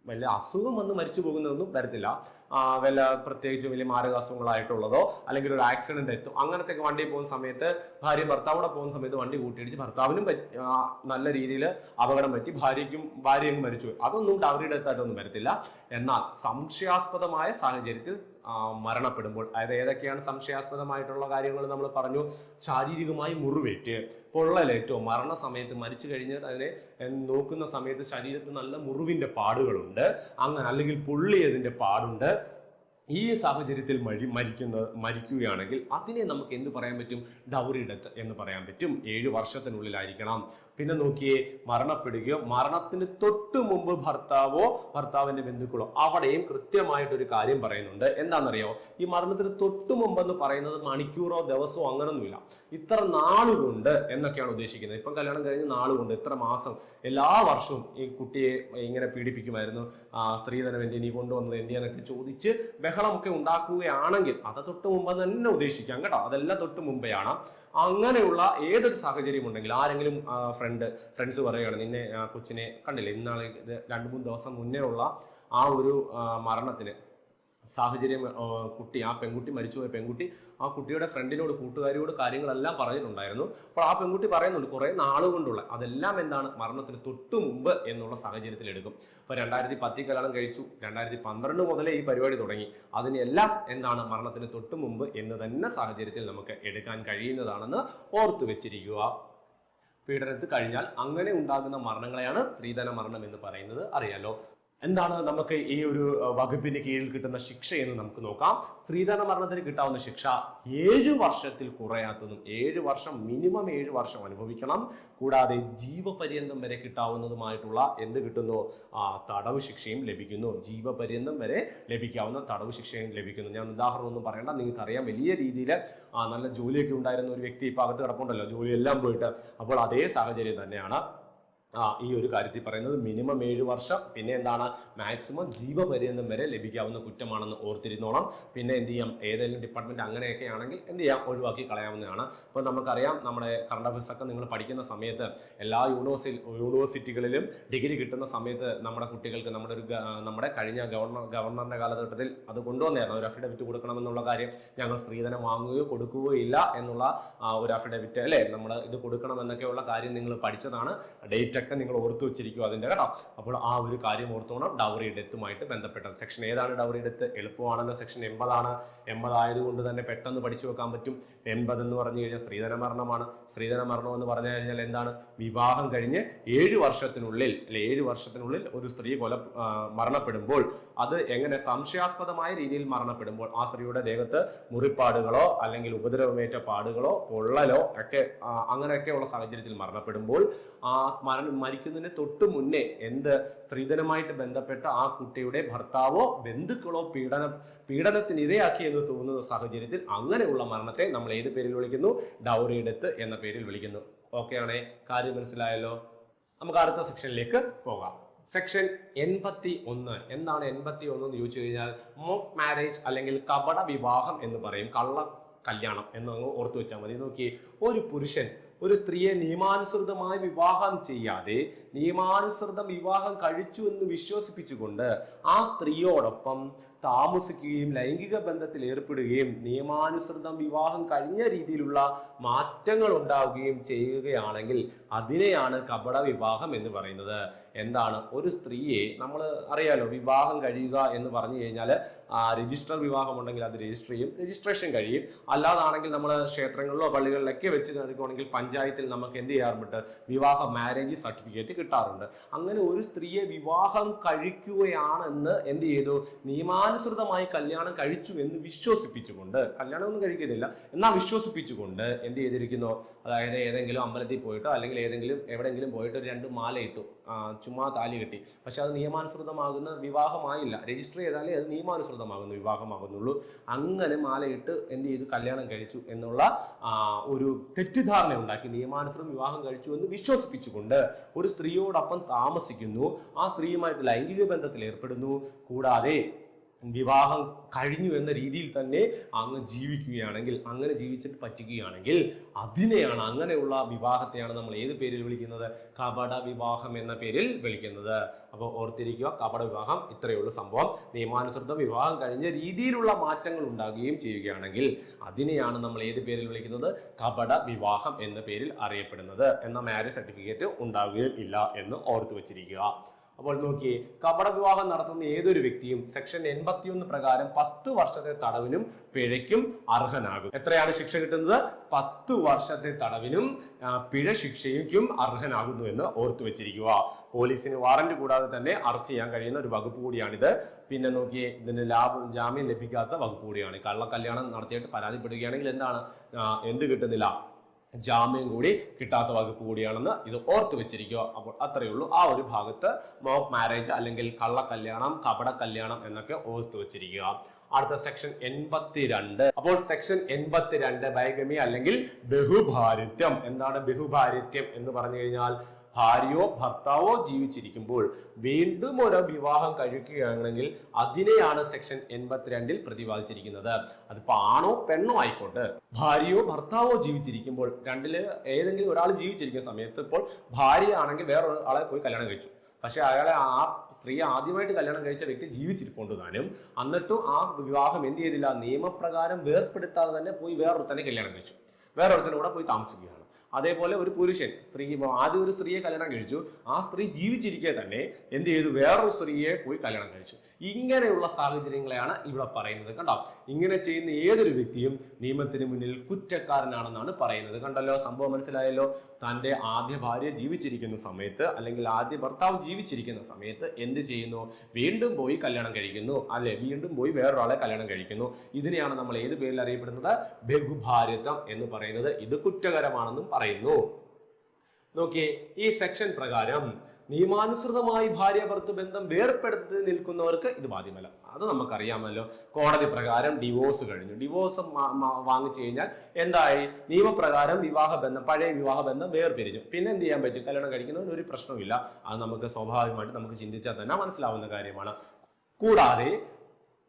വലിയ അസുഖം വന്ന് മരിച്ചു പോകുന്നതൊന്നും വരത്തില്ല. വല്ല പ്രത്യേകിച്ച് വലിയ മാരകാസുകളായിട്ടുള്ളതോ അല്ലെങ്കിൽ ഒരു ആക്സിഡന്റ് എത്തും അങ്ങനത്തെ വണ്ടി പോകുന്ന സമയത്ത് ഭാര്യ ഭർത്താവൂടെ പോകുന്ന സമയത്ത് വണ്ടി കൂട്ടിയിടിച്ച് ഭർത്താവിനും നല്ല രീതിയിൽ അപകടം പറ്റി ഭാര്യയ്ക്കും ഭാര്യയും മരിച്ചു. അതൊന്നും ഡൗറിയുടെ അടുത്തായിട്ടൊന്നും വരത്തില്ല എന്നാൽ സംശയാസ്പദമായ സാഹചര്യത്തിൽ മരണപ്പെടുമ്പോൾ അതായത് ഏതൊക്കെയാണ് സംശയാസ്പദമായിട്ടുള്ള കാര്യങ്ങൾ നമ്മൾ പറഞ്ഞു? ശാരീരികമായി മുറിവേറ്റ്. പൊള്ളലേറ്റോ മരണ സമയത്ത് മരിച്ചു കഴിഞ്ഞ് അതിനെ നോക്കുന്ന സമയത്ത് ശരീരത്തിൽ നല്ല മുറിവിന്റെ പാടുകളുണ്ട്. അങ്ങനെ അല്ലെങ്കിൽ പൊള്ളിയതിന്റെ പാടുണ്ട്. ഈ സാഹചര്യത്തിൽ മരി മരിക്കുന്ന മരിക്കുകയാണെങ്കിൽ അതിനെ നമുക്ക് എന്ത് പറയാൻ പറ്റും? ഡൗറി ഡെത്ത് എന്ന് പറയാൻ പറ്റും. ഏഴ് വർഷത്തിനുള്ളിലായിരിക്കണം. പിന്നെ നോക്കിയേ മരണപ്പെടുകയോ മരണത്തിന് തൊട്ടു മുമ്പ് ഭർത്താവോ ഭർത്താവിന്റെ ബന്ധുക്കളോ അവിടെയും കൃത്യമായിട്ടൊരു കാര്യം പറയുന്നുണ്ട്. എന്താണെന്നറിയോ? ഈ മരണത്തിന് തൊട്ടു മുമ്പെന്ന് പറയുന്നത് മണിക്കൂറോ ദിവസമോ അങ്ങനൊന്നുമില്ല. ഇത്ര നാളുകൊണ്ട് എന്നൊക്കെയാണ് ഉദ്ദേശിക്കുന്നത്. ഇപ്പം കല്യാണം കഴിഞ്ഞ് നാളുകൊണ്ട് ഇത്ര മാസം എല്ലാ വർഷവും ഈ കുട്ടിയെ ഇങ്ങനെ പീഡിപ്പിക്കുമായിരുന്നു. ആ, സ്ത്രീധനം എന്റെ നീ കൊണ്ടുവന്നത് എന്തി എന്നൊക്കെ ചോദിച്ച് ബഹളമൊക്കെ ഉണ്ടാക്കുകയാണെങ്കിൽ അത് തൊട്ട് മുമ്പ് തന്നെ ഉദ്ദേശിക്കാം കേട്ടോ. അതെല്ലാം തൊട്ട് മുമ്പെയാണ്. അങ്ങനെയുള്ള ഏതൊരു സാഹചര്യം ഉണ്ടെങ്കിൽ ആരെങ്കിലും ഫ്രണ്ട് ഫ്രണ്ട്സ് പറയുകയാണ് നിന്നെ ആ, കൊച്ചിനെ കണ്ടില്ല? ഇന്നാളെ ഇത് രണ്ട് മൂന്ന് ദിവസം മുന്നേ ഉള്ള ആ ഒരു മരണത്തിന്. സാഹചര്യം കുട്ടി ആ പെൺകുട്ടി മരിച്ചുപോയ പെൺകുട്ടി ആ കുട്ടിയുടെ ഫ്രണ്ടിനോട് കൂട്ടുകാരിയോട് കാര്യങ്ങളെല്ലാം പറഞ്ഞിട്ടുണ്ടായിരുന്നു. അപ്പോൾ ആ പെൺകുട്ടി പറയുന്നുണ്ട് കുറേ നാളുകൊണ്ടുള്ള അതെല്ലാം എന്താണ് മരണത്തിന് തൊട്ടു മുമ്പ് എന്നുള്ള സാഹചര്യത്തിൽ എടുക്കും ഇപ്പോൾ രണ്ടായിരത്തി പത്തിൽ കല്യാണം കഴിച്ചു. രണ്ടായിരത്തി പന്ത്രണ്ട് മുതലേ ഈ പരിപാടി തുടങ്ങി. അതിനെല്ലാം എന്താണ് മരണത്തിന് തൊട്ടു മുമ്പ് എന്ന് തന്നെ സാഹചര്യത്തിൽ നമുക്ക് എടുക്കാൻ കഴിയുന്നതാണെന്ന് ഓർത്തു വെച്ചിരിക്കുക. പീഡനത്തിൽ കഴിഞ്ഞാൽ അങ്ങനെ ഉണ്ടാകുന്ന മരണങ്ങളെയാണ് സ്ത്രീധന മരണം എന്ന് പറയുന്നത്. അറിയാലോ? എന്താണ് നമുക്ക് ഈ ഒരു വകുപ്പിന്റെ വകുപ്പിന് കീഴിൽ കിട്ടുന്ന ശിക്ഷ എന്ന് നമുക്ക് നോക്കാം. സ്ത്രീധന മരണത്തിന് കിട്ടാവുന്ന ശിക്ഷ ഏഴു വർഷത്തിൽ കുറയാത്തതും ഏഴു വർഷം മിനിമം ഏഴു വർഷം അനുഭവിക്കണം. കൂടാതെ ജീവപര്യന്തം വരെ കിട്ടാവുന്നതുമായിട്ടുള്ള എന്ത് കിട്ടുന്നു? ആ തടവ് ശിക്ഷയും ലഭിക്കുന്നു. ജീവപര്യന്തം വരെ ലഭിക്കാവുന്ന തടവ് ശിക്ഷയും ലഭിക്കുന്നു. ഞാൻ ഉദാഹരണം ഒന്നും പറയണ്ട. നിങ്ങൾക്ക് അറിയാം വലിയ രീതിയിൽ നല്ല ജോലിയൊക്കെ ഉണ്ടായിരുന്ന ഒരു വ്യക്തി ഇപ്പൊ അകത്ത് കിടപ്പുണ്ടല്ലോ. ജോലിയെല്ലാം പോയിട്ട്. അപ്പോൾ അതേ സാഹചര്യം തന്നെയാണ്. ആ ഈ ഒരു കാര്യത്തിൽ പറയുന്നത് മിനിമം ഏഴ് വർഷം. പിന്നെ എന്താണ്? മാക്സിമം ജീവപര്യന്തം വരെ ലഭിക്കാവുന്ന കുറ്റമാണെന്ന് ഓർത്തിരുന്നോണം. പിന്നെ എന്ത് ചെയ്യാം? ഏതെങ്കിലും ഡിപ്പാർട്ട്മെന്റ് അങ്ങനെയൊക്കെ ആണെങ്കിൽ എന്ത് ചെയ്യാം? ഒഴിവാക്കി കളയാവുന്നതാണ്. ഇപ്പോൾ നമുക്കറിയാം നമ്മുടെ കറണ്ട് അഫയേഴ്സ് ഒക്കെ നിങ്ങൾ പഠിക്കുന്ന സമയത്ത് എല്ലാ യൂണിവേഴ്സി യൂണിവേഴ്സിറ്റികളിലും ഡിഗ്രി കിട്ടുന്ന സമയത്ത് നമ്മുടെ കുട്ടികൾക്ക് നമ്മുടെ ഒരു നമ്മുടെ കഴിഞ്ഞ ഗവർണർ ഗവർണറിന്റെ കാലഘട്ടത്തിൽ അത് കൊണ്ടുവന്നായിരുന്നു. ഒരു അഫിഡവിറ്റ് കൊടുക്കണമെന്നുള്ള കാര്യം ഞങ്ങൾ സ്ത്രീധനം വാങ്ങുകയോ കൊടുക്കുകയോ ഇല്ല എന്നുള്ള ഒരു അഫിഡവിറ്റ് അല്ലേ? നമ്മൾ ഇത് കൊടുക്കണം എന്നൊക്കെയുള്ള കാര്യം നിങ്ങൾ പഠിച്ചതാണ്. ഡേറ്റ് ഒക്കെ നിങ്ങൾ ഓർത്തു വെച്ചിരിക്കും അതിന്റെ കേട്ടോ? അപ്പോൾ ആ ഒരു കാര്യം ഓർത്തോണം. ഡൗറി ഡെത്തുമായിട്ട് ബന്ധപ്പെട്ട സെക്ഷൻ ഏതാണ് ഡൗറി ഡെത്ത്? എളുപ്പമാണല്ലോ സെക്ഷൻ എൺപതാണ്. എൺപതായതുകൊണ്ട് തന്നെ പെട്ടെന്ന് പഠിച്ചു വെക്കാൻ പറ്റും. എൺപത് എന്ന് പറഞ്ഞു കഴിഞ്ഞാൽ സ്ത്രീധന മരണമാണ്. സ്ത്രീധന മരണം എന്ന് പറഞ്ഞു കഴിഞ്ഞാൽ എന്താണ്? വിവാഹം കഴിഞ്ഞ് ഏഴ് വർഷത്തിനുള്ളിൽ അല്ലെ ഏഴ് വർഷത്തിനുള്ളിൽ ഒരു സ്ത്രീ കൊല മരണപ്പെടുമ്പോൾ അത് എങ്ങനെ സംശയാസ്പദമായ രീതിയിൽ മരണപ്പെടുമ്പോൾ ആ സ്ത്രീയുടെ ദേഹത്ത് മുറിപ്പാടുകളോ അല്ലെങ്കിൽ ഉപദ്രവമേറ്റ പാടുകളോ പൊള്ളലോ ഒക്കെ അങ്ങനെയൊക്കെയുള്ള സാഹചര്യത്തിൽ മരണപ്പെടുമ്പോൾ ആ മരണം മരിക്കുന്നതിന് തൊട്ട് മുന്നേ എന്ത് സ്ത്രീധനമായിട്ട് ബന്ധപ്പെട്ട ആ കുട്ടിയുടെ ഭർത്താവോ ബന്ധുക്കളോ പീഡന പീഡനത്തിന് ഇരയാക്കി എന്ന് തോന്നുന്ന സാഹചര്യത്തിൽ അങ്ങനെയുള്ള മരണത്തെ നമ്മൾ ഏത് പേരിൽ വിളിക്കുന്നു? ഡൗറി എടുത്ത് എന്ന പേരിൽ വിളിക്കുന്നു. ഓക്കെ ആണേ കാര്യം മനസ്സിലായല്ലോ? നമുക്ക് അടുത്ത സെക്ഷനിലേക്ക് പോകാം. സെക്ഷൻ എൺപത്തി ഒന്ന് എന്താണ് എൺപത്തി ഒന്ന് എന്ന് ചോദിച്ചു കഴിഞ്ഞാൽ മോക്ക് മാരേജ് അല്ലെങ്കിൽ കപട വിവാഹം എന്ന് പറയും. കള്ള കല്യാണം എന്ന് അങ്ങ് ഓർത്തു വെച്ചാൽ മതി. നോക്കി ഒരു പുരുഷൻ ഒരു സ്ത്രീയെ നിയമാനുസൃതമായി വിവാഹം ചെയ്യാതെ നിയമാനുസൃതം വിവാഹം കഴിച്ചു എന്ന് വിശ്വസിപ്പിച്ചുകൊണ്ട് ആ സ്ത്രീയോടൊപ്പം താമസിക്കുകയും ലൈംഗിക ബന്ധത്തിൽ ഏർപ്പെടുകയും നിയമാനുസൃതം വിവാഹം കഴിഞ്ഞ രീതിയിലുള്ള മാറ്റങ്ങൾ ഉണ്ടാവുകയും ചെയ്യുകയാണെങ്കിൽ അതിനെയാണ് കപട വിവാഹം എന്ന് പറയുന്നത്. എന്താണ്? ഒരു സ്ത്രീയെ നമ്മൾ അറിയാലോ വിവാഹം കഴിയുക എന്ന് പറഞ്ഞു കഴിഞ്ഞാൽ രജിസ്റ്റർ വിവാഹം ഉണ്ടെങ്കിൽ അത് രജിസ്റ്റർ ചെയ്യും രജിസ്ട്രേഷൻ കഴിയും. അല്ലാതാണെങ്കിൽ നമ്മൾ ക്ഷേത്രങ്ങളിലോ പള്ളികളിലൊക്കെ വെച്ച് നടക്കുകയാണെങ്കിൽ പഞ്ചായത്തിൽ നമുക്ക് എന്ത് ചെയ്യാറുണ്ട്? വിവാഹ മാരേജ് സർട്ടിഫിക്കറ്റ് കിട്ടാറുണ്ട്. അങ്ങനെ ഒരു സ്ത്രീയെ വിവാഹം കഴിക്കുകയാണെന്ന് എന്ത് ചെയ്തു? നിയമാനുസൃതമായി കല്യാണം കഴിച്ചു എന്ന് വിശ്വസിപ്പിച്ചുകൊണ്ട് കല്യാണം ഒന്നും കഴിക്കുന്നില്ല എന്നാൽ വിശ്വസിപ്പിച്ചുകൊണ്ട് എന്ത് ചെയ്തിരിക്കുന്നു? അതായത് ഏതെങ്കിലും അമ്പലത്തിൽ പോയിട്ടോ അല്ലെങ്കിൽ ഏതെങ്കിലും എവിടെയെങ്കിലും പോയിട്ട് ഒരു രണ്ട് മാല ഇട്ടു ചുമ്മാ താലി കെട്ടി. പക്ഷെ അത് നിയമാനുസൃതമാകുന്ന വിവാഹമായില്ല. രജിസ്റ്റർ ചെയ്താലേ അത് നിയമാനുസൃതമാകുന്ന വിവാഹമാകുന്നുള്ളൂ. അങ്ങനെ മാലയിട്ട് എന്ത് ചെയ്തു? കല്യാണം കഴിച്ചു എന്നുള്ള ഒരു തെറ്റിദ്ധാരണ ഉണ്ടാക്കി നിയമാനുസൃതം വിവാഹം കഴിച്ചു എന്ന് വിശ്വസിപ്പിച്ചുകൊണ്ട് ഒരു സ്ത്രീയോടൊപ്പം താമസിക്കുന്നു. ആ സ്ത്രീയുമായിട്ട് ലൈംഗിക ബന്ധത്തിൽ ഏർപ്പെടുന്നു. കൂടാതെ വിവാഹം കഴിഞ്ഞു എന്ന രീതിയിൽ തന്നെ അങ്ങ് ജീവിക്കുകയാണെങ്കിൽ അങ്ങനെ ജീവിച്ചിട്ട് പറ്റുകയാണെങ്കിൽ അതിനെയാണ് അങ്ങനെയുള്ള വിവാഹത്തെയാണ് നമ്മൾ ഏത് പേരിൽ വിളിക്കുന്നത്? കപട വിവാഹം എന്ന പേരിൽ വിളിക്കുന്നത്. അപ്പോൾ ഓർത്തിരിക്കുക കപട വിവാഹം ഇത്രയുള്ള സംഭവം. നിയമാനുസൃത വിവാഹം കഴിഞ്ഞ രീതിയിലുള്ള മാറ്റങ്ങൾ ഉണ്ടാകുകയും ചെയ്യുകയാണെങ്കിൽ അതിനെയാണ് നമ്മൾ ഏത് പേരിൽ വിളിക്കുന്നത്? കപട വിവാഹം എന്ന പേരിൽ അറിയപ്പെടുന്നത്. എന്ന മാരേജ് സർട്ടിഫിക്കറ്റ് ഉണ്ടാവുകയില്ല എന്ന് ഓർത്തു വച്ചിരിക്കുക. അപ്പോൾ നോക്കിയേ കപട വിവാഹം നടത്തുന്ന ഏതൊരു വ്യക്തിയും സെക്ഷൻ എൺപത്തിയൊന്ന് പ്രകാരം പത്ത് വർഷത്തെ തടവിനും പിഴയ്ക്കും അർഹനാകും. എത്രയാണ് ശിക്ഷ കിട്ടുന്നത്? പത്ത് വർഷത്തെ തടവിനും പിഴ ശിക്ഷയ്ക്കും അർഹനാകുന്നു എന്ന് ഓർത്തു വെച്ചിരിക്കുക. പോലീസിന് വാറന്റ് കൂടാതെ തന്നെ അറസ്റ്റ് ചെയ്യാൻ കഴിയുന്ന ഒരു വകുപ്പ് കൂടിയാണിത്. പിന്നെ നോക്കിയേ ഇതിന് ലാഭം ജാമ്യം ലഭിക്കാത്ത വകുപ്പ് കൂടിയാണ്. കള്ളക്കല്യാണം നടത്തിയിട്ട് പരാതിപ്പെടുകയാണെങ്കിൽ എന്താണ്? എന്ത് കിട്ടുന്നില്ല? ജാമ്യം കൂടി കിട്ടാത്ത വകുപ്പ് കൂടിയാണെന്ന് ഇത് ഓർത്തു വെച്ചിരിക്കുക. അപ്പോൾ അത്രയേ ഉള്ളൂ. ആ ഒരു ഭാഗത്ത് മോക്ക് മാരേജ് അല്ലെങ്കിൽ കള്ള കല്യാണം കപട കല്യാണം എന്നൊക്കെ ഓർത്തു വെച്ചിരിക്കുക. അടുത്ത സെക്ഷൻ എൺപത്തിരണ്ട്. അപ്പോൾ സെക്ഷൻ എൺപത്തിരണ്ട് ബൈഗമി അല്ലെങ്കിൽ ബഹുഭാരിത്യം. എന്താണ് ബഹുഭാരിത്യം എന്ന് പറഞ്ഞു കഴിഞ്ഞാൽ ഭാര്യയോ ഭർത്താവോ ജീവിച്ചിരിക്കുമ്പോൾ വീണ്ടും ഒരു വിവാഹം കഴിക്കുകയാണെങ്കിൽ അതിനെയാണ് സെക്ഷൻ എൺപത്തിരണ്ടിൽ പ്രതിപാദിച്ചിരിക്കുന്നത്. അതിപ്പോ ആണോ പെണ്ണോ ആയിക്കോട്ടെ. ഭാര്യയോ ഭർത്താവോ ജീവിച്ചിരിക്കുമ്പോൾ രണ്ടിൽ ഏതെങ്കിലും ഒരാൾ ജീവിച്ചിരിക്കുന്ന സമയത്ത് ഇപ്പോൾ ഭാര്യ ആണെങ്കിൽ വേറെ ആളെ പോയി കല്യാണം കഴിച്ചു. പക്ഷെ അയാളെ ആ സ്ത്രീ ആദ്യമായിട്ട് കല്യാണം കഴിച്ച വ്യക്തി ജീവിച്ചിരിക്കൊണ്ട് താനും എന്നിട്ടും ആ വിവാഹം എന്ത് ചെയ്തില്ല? നിയമപ്രകാരം വേർപ്പെടുത്താതെ തന്നെ പോയി വേറൊരുത്തനെ കല്യാണം കഴിച്ചു. വേറൊരുത്തനും കൂടെ പോയി താമസിക്കുകയാണ്. അതേപോലെ ഒരു പുരുഷൻ സ്ത്രീ ആദ്യം ഒരു സ്ത്രീയെ കല്യാണം കഴിച്ചു. ആ സ്ത്രീ ജീവിച്ചിരിക്കെ തന്നെ എന്ത് ചെയ്തു? വേറൊരു സ്ത്രീയെ പോയി കല്യാണം കഴിച്ചു. ഇങ്ങനെയുള്ള സാഹചര്യങ്ങളെയാണ് ഇവിടെ പറയുന്നത്. കണ്ടോ? ഇങ്ങനെ ചെയ്യുന്ന ഏതൊരു വ്യക്തിയും നിയമത്തിന് മുന്നിൽ കുറ്റക്കാരനാണെന്നാണ് പറയുന്നത്. കണ്ടല്ലോ? സംഭവം മനസ്സിലായല്ലോ? തന്റെ ആദ്യ ഭാര്യ ജീവിച്ചിരിക്കുന്ന സമയത്ത് അല്ലെങ്കിൽ ആദ്യ ഭർത്താവ് ജീവിച്ചിരിക്കുന്ന സമയത്ത് എന്ത് ചെയ്യുന്നു? വീണ്ടും പോയി കല്യാണം കഴിക്കുന്നു. അല്ലെ? വീണ്ടും പോയി വേറൊരാളെ കല്യാണം കഴിക്കുന്നു. ഇതിനെയാണ് നമ്മൾ ഏത് പേരിൽ അറിയപ്പെടുന്നത്? ബഹുഭാര്യത്വം എന്ന് പറയുന്നത്. ഇത് കുറ്റകരമാണെന്നും പറയുന്നു. നോക്കിയേ ഈ സെക്ഷൻ പ്രകാരം നിയമാനുസൃതമായി ഭാര്യ ഭർത്തൃ ബന്ധം വേർപ്പെടുത്തി നിൽക്കുന്നവർക്ക് ഇത് ബാധ്യമല്ല. അത് നമുക്കറിയാമല്ലോ. കോടതി പ്രകാരം ഡിവോഴ്സ് കഴിഞ്ഞു. ഡിവോഴ്സ് വാങ്ങിച്ചു കഴിഞ്ഞാൽ എന്തായി? നിയമപ്രകാരം വിവാഹ ബന്ധം പഴയ വിവാഹ ബന്ധം വേർപിരിഞ്ഞു. പിന്നെ എന്ത് ചെയ്യാൻ പറ്റും? കല്യാണം കഴിക്കുന്നതിന് ഒരു പ്രശ്നമില്ല അത് നമുക്ക് സ്വാഭാവികമായിട്ട് നമുക്ക് ചിന്തിച്ചാൽ തന്നെ മനസ്സിലാവുന്ന കാര്യമാണ്. കൂടാതെ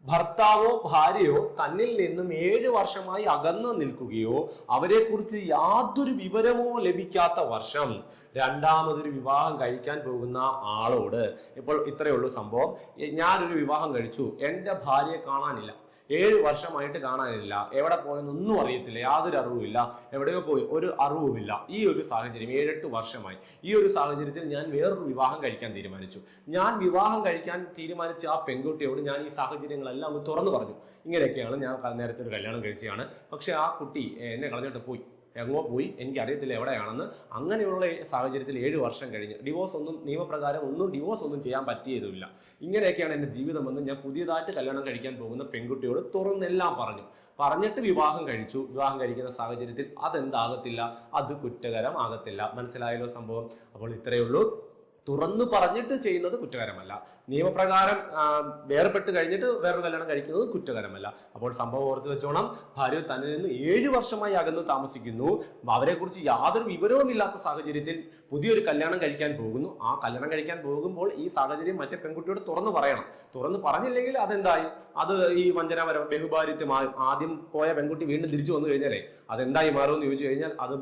ഭർത്താവോ ഭാര്യയോ തന്നിൽ നിന്നും ഏഴ് വർഷമായി അകന്നു നിൽക്കുകയോ അവരെക്കുറിച്ച് യാതൊരു വിവരമോ ലഭിക്കാത്ത വർഷം. രണ്ടാമതൊരു വിവാഹം കഴിക്കാൻ പോകുന്ന ആളോട് ഇപ്പോൾ ഇത്രയേ ഉള്ളൂ സംഭവം. ഞാനൊരു വിവാഹം കഴിച്ചു. എന്റെ ഭാര്യയെ കാണാനില്ല. ഏഴ് വർഷമായിട്ട് കാണാനില്ല. എവിടെ പോയെന്നൊന്നും അറിയത്തില്ല. യാതൊരു അറിവുമില്ല. എവിടെയോ പോയി. ഒരു അറിവുമില്ല. ഈ ഒരു സാഹചര്യം ഏഴെട്ട് വർഷമായി. ഈ ഒരു സാഹചര്യത്തിൽ ഞാൻ വേറൊരു വിവാഹം കഴിക്കാൻ തീരുമാനിച്ചു. ഞാൻ വിവാഹം കഴിക്കാൻ തീരുമാനിച്ച ആ പെൺകുട്ടിയോട് ഞാൻ ഈ സാഹചര്യങ്ങളെല്ലാം ഒന്ന് തുറന്നു പറഞ്ഞു. ഇങ്ങനെയൊക്കെയാണ് ഞാൻ നേരത്തെ ഒരു കല്യാണം കഴിച്ചതാണ്. പക്ഷെ ആ കുട്ടി എന്നെ കളഞ്ഞിട്ട് പോയി. എങ്ങോ പോയി. എനിക്ക് അറിയത്തില്ല എവിടെയാണെന്ന്. അങ്ങനെയുള്ള സാഹചര്യത്തിൽ ഏഴ് വർഷം കഴിഞ്ഞ് ഡിവോഴ്സ് ഒന്നും നിയമപ്രകാരം ഒന്നും ഡിവോഴ്സ് ഒന്നും ചെയ്യാൻ പറ്റിയതുമില്ല. ഇങ്ങനെയൊക്കെയാണ് എന്റെ ജീവിതമെന്ന് ഞാൻ പുതിയതായിട്ട് കല്യാണം കഴിക്കാൻ പോകുന്ന പെൺകുട്ടിയോട് തുറന്നെല്ലാം പറഞ്ഞു. പറഞ്ഞിട്ട് വിവാഹം കഴിച്ചു. വിവാഹം കഴിക്കുന്ന സാഹചര്യത്തിൽ അതെന്താകത്തില്ല? അത് കുറ്റകരമാകത്തില്ല. മനസ്സിലായല്ലോ സംഭവം? അപ്പോൾ ഇത്രയേ ഉള്ളൂ. തുറന്നു പറഞ്ഞിട്ട് ചെയ്യുന്നത് കുറ്റകരമല്ല. നിയമപ്രകാരം വേർപെട്ട് കഴിഞ്ഞിട്ട് വേറൊരു കല്യാണം കഴിക്കുന്നത് കുറ്റകരമല്ല. അപ്പോൾ സംഭവം ഓർത്ത് വെച്ചോണം. ഭാര്യ തന്നിൽ നിന്ന് ഏഴ് വർഷമായി അകന്ന് താമസിക്കുന്നു. അവരെക്കുറിച്ച് യാതൊരു വിവരവും ഇല്ലാത്ത സാഹചര്യത്തിൽ പുതിയൊരു കല്യാണം കഴിക്കാൻ പോകുന്നു. ആ കല്യാണം കഴിക്കാൻ പോകുമ്പോൾ ഈ സാഹചര്യം മറ്റേ പെൺകുട്ടിയോട് തുറന്നു പറയണം. തുറന്നു പറഞ്ഞില്ലെങ്കിൽ അതെന്തായി? അത് ഈ വഞ്ചനാപരം ബഹുഭാരിത്യമായും ആദ്യം പോയ പെൺകുട്ടി വീണ്ടും തിരിച്ചു വന്നു കഴിഞ്ഞാലേ അതെന്തായി മാറുമെന്ന് ചോദിച്ചു കഴിഞ്ഞാൽ അത്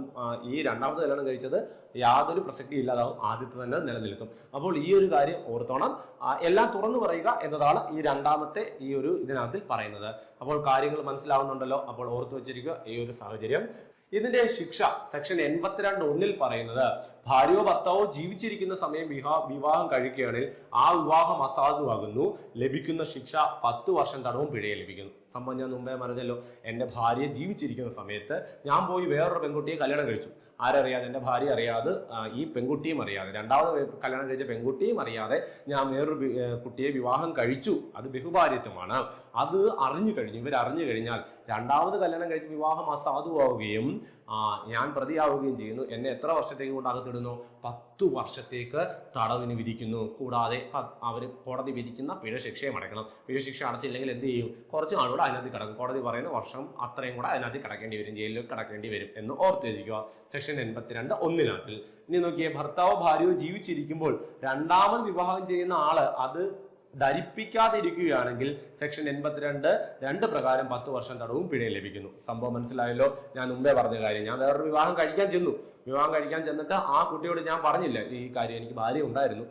ഈ രണ്ടാമത് കല്യാണം കഴിച്ചത് യാതൊരു പ്രസക്തി ഇല്ലാതാവും. ആദ്യത്തെ തന്നെ നിലനിൽക്കും. അപ്പോൾ ഈ ഒരു കാര്യം ഓർത്തോണം. ആ, എല്ലാം തുറന്നു പറയുക എന്നതാണ് ഈ രണ്ടാമത്തെ ഈ ഒരു ഇതിനകത്തിൽ പറയുന്നത്. അപ്പോൾ കാര്യങ്ങൾ മനസ്സിലാവുന്നുണ്ടല്ലോ. അപ്പോൾ ഓർത്തു വെച്ചിരിക്കുക ഈ ഒരു സാഹചര്യം. ഇതിന്റെ ശിക്ഷ സെക്ഷൻ എൺപത്തിരണ്ട് ഒന്നിൽ പറയുന്നത് ഭാര്യയോ ഭർത്താവോ ജീവിച്ചിരിക്കുന്ന സമയം വിവാഹ കഴിക്കുകയാണെങ്കിൽ ആ വിവാഹം അസാധുവാകുന്നു. ലഭിക്കുന്ന ശിക്ഷ പത്ത് വർഷം തടവും പിഴയെ ലഭിക്കുന്നു. സംഭവം ഞാൻ മുമ്പേ പറഞ്ഞല്ലോ എന്റെ ഭാര്യ ജീവിച്ചിരിക്കുന്ന സമയത്ത് ഞാൻ പോയി വേറൊരു പെൺകുട്ടിയെ കല്യാണം കഴിച്ചു. ആരറിയാതെ എന്റെ ഭാര്യ അറിയാതെ ഈ പെൺകുട്ടിയും അറിയാതെ രണ്ടാമത് കല്യാണം കഴിച്ച പെൺകുട്ടിയും അറിയാതെ ഞാൻ വേറൊരു കുട്ടിയെ വിവാഹം കഴിച്ചു. അത് ബഹുഭാര്യത്വമാണ്. അത് അറിഞ്ഞു കഴിഞ്ഞു. ഇവർ അറിഞ്ഞു കഴിഞ്ഞാൽ രണ്ടാമത് കല്യാണം കഴിച്ച് വിവാഹം അസാധുവാവുകയും ആ, ഞാൻ പ്രതിയാവുകയും ചെയ്യുന്നു. എന്നെ എത്ര വർഷത്തേക്ക് കൊണ്ട് അകത്തിടുന്നു? പത്തു വർഷത്തേക്ക് തടവിന് വിധിക്കുന്നു. കൂടാതെ അവർ കോടതി വിധിക്കുന്ന പിഴ ശിക്ഷയും അടയ്ക്കണം. പിഴ ശിക്ഷ അടച്ചില്ലെങ്കിൽ എന്ത് ചെയ്യും? കുറച്ച് നാളുകൂടെ അതിനകത്ത് കിടക്കും. കോടതി പറയുന്ന വർഷം അത്രയും കൂടെ അതിനകത്ത് കിടക്കേണ്ടി വരും. ജയിലിൽ കിടക്കേണ്ടി വരും എന്ന് ഓർത്തിരിക്കുക. സെക്ഷൻ എൺപത്തിരണ്ട് ഒന്നിനകത്തിൽ. ഇനി നോക്കിയേ ഭർത്താവോ ഭാര്യയോ ജീവിച്ചിരിക്കുമ്പോൾ രണ്ടാമത് വിവാഹം ചെയ്യുന്ന ആൾ അത് ധരിപ്പിക്കാതിരിക്കുകയാണെങ്കിൽ സെക്ഷൻ എൺപത്തിരണ്ട് രണ്ട് പ്രകാരം പത്ത് വർഷം തടവും പിഴയും ലഭിക്കുന്നു. സംഭവം മനസ്സിലായല്ലോ? ഞാൻ മുമ്പേ പറഞ്ഞ കാര്യം. ഞാൻ വേറൊരു വിവാഹം കഴിക്കാൻ ചെന്നു. വിവാഹം കഴിക്കാൻ ചെന്നിട്ട് ആ കുട്ടിയോട് ഞാൻ പറഞ്ഞില്ല ഈ കാര്യം എനിക്ക് ഭാര്യ ഉണ്ടായിരുന്നു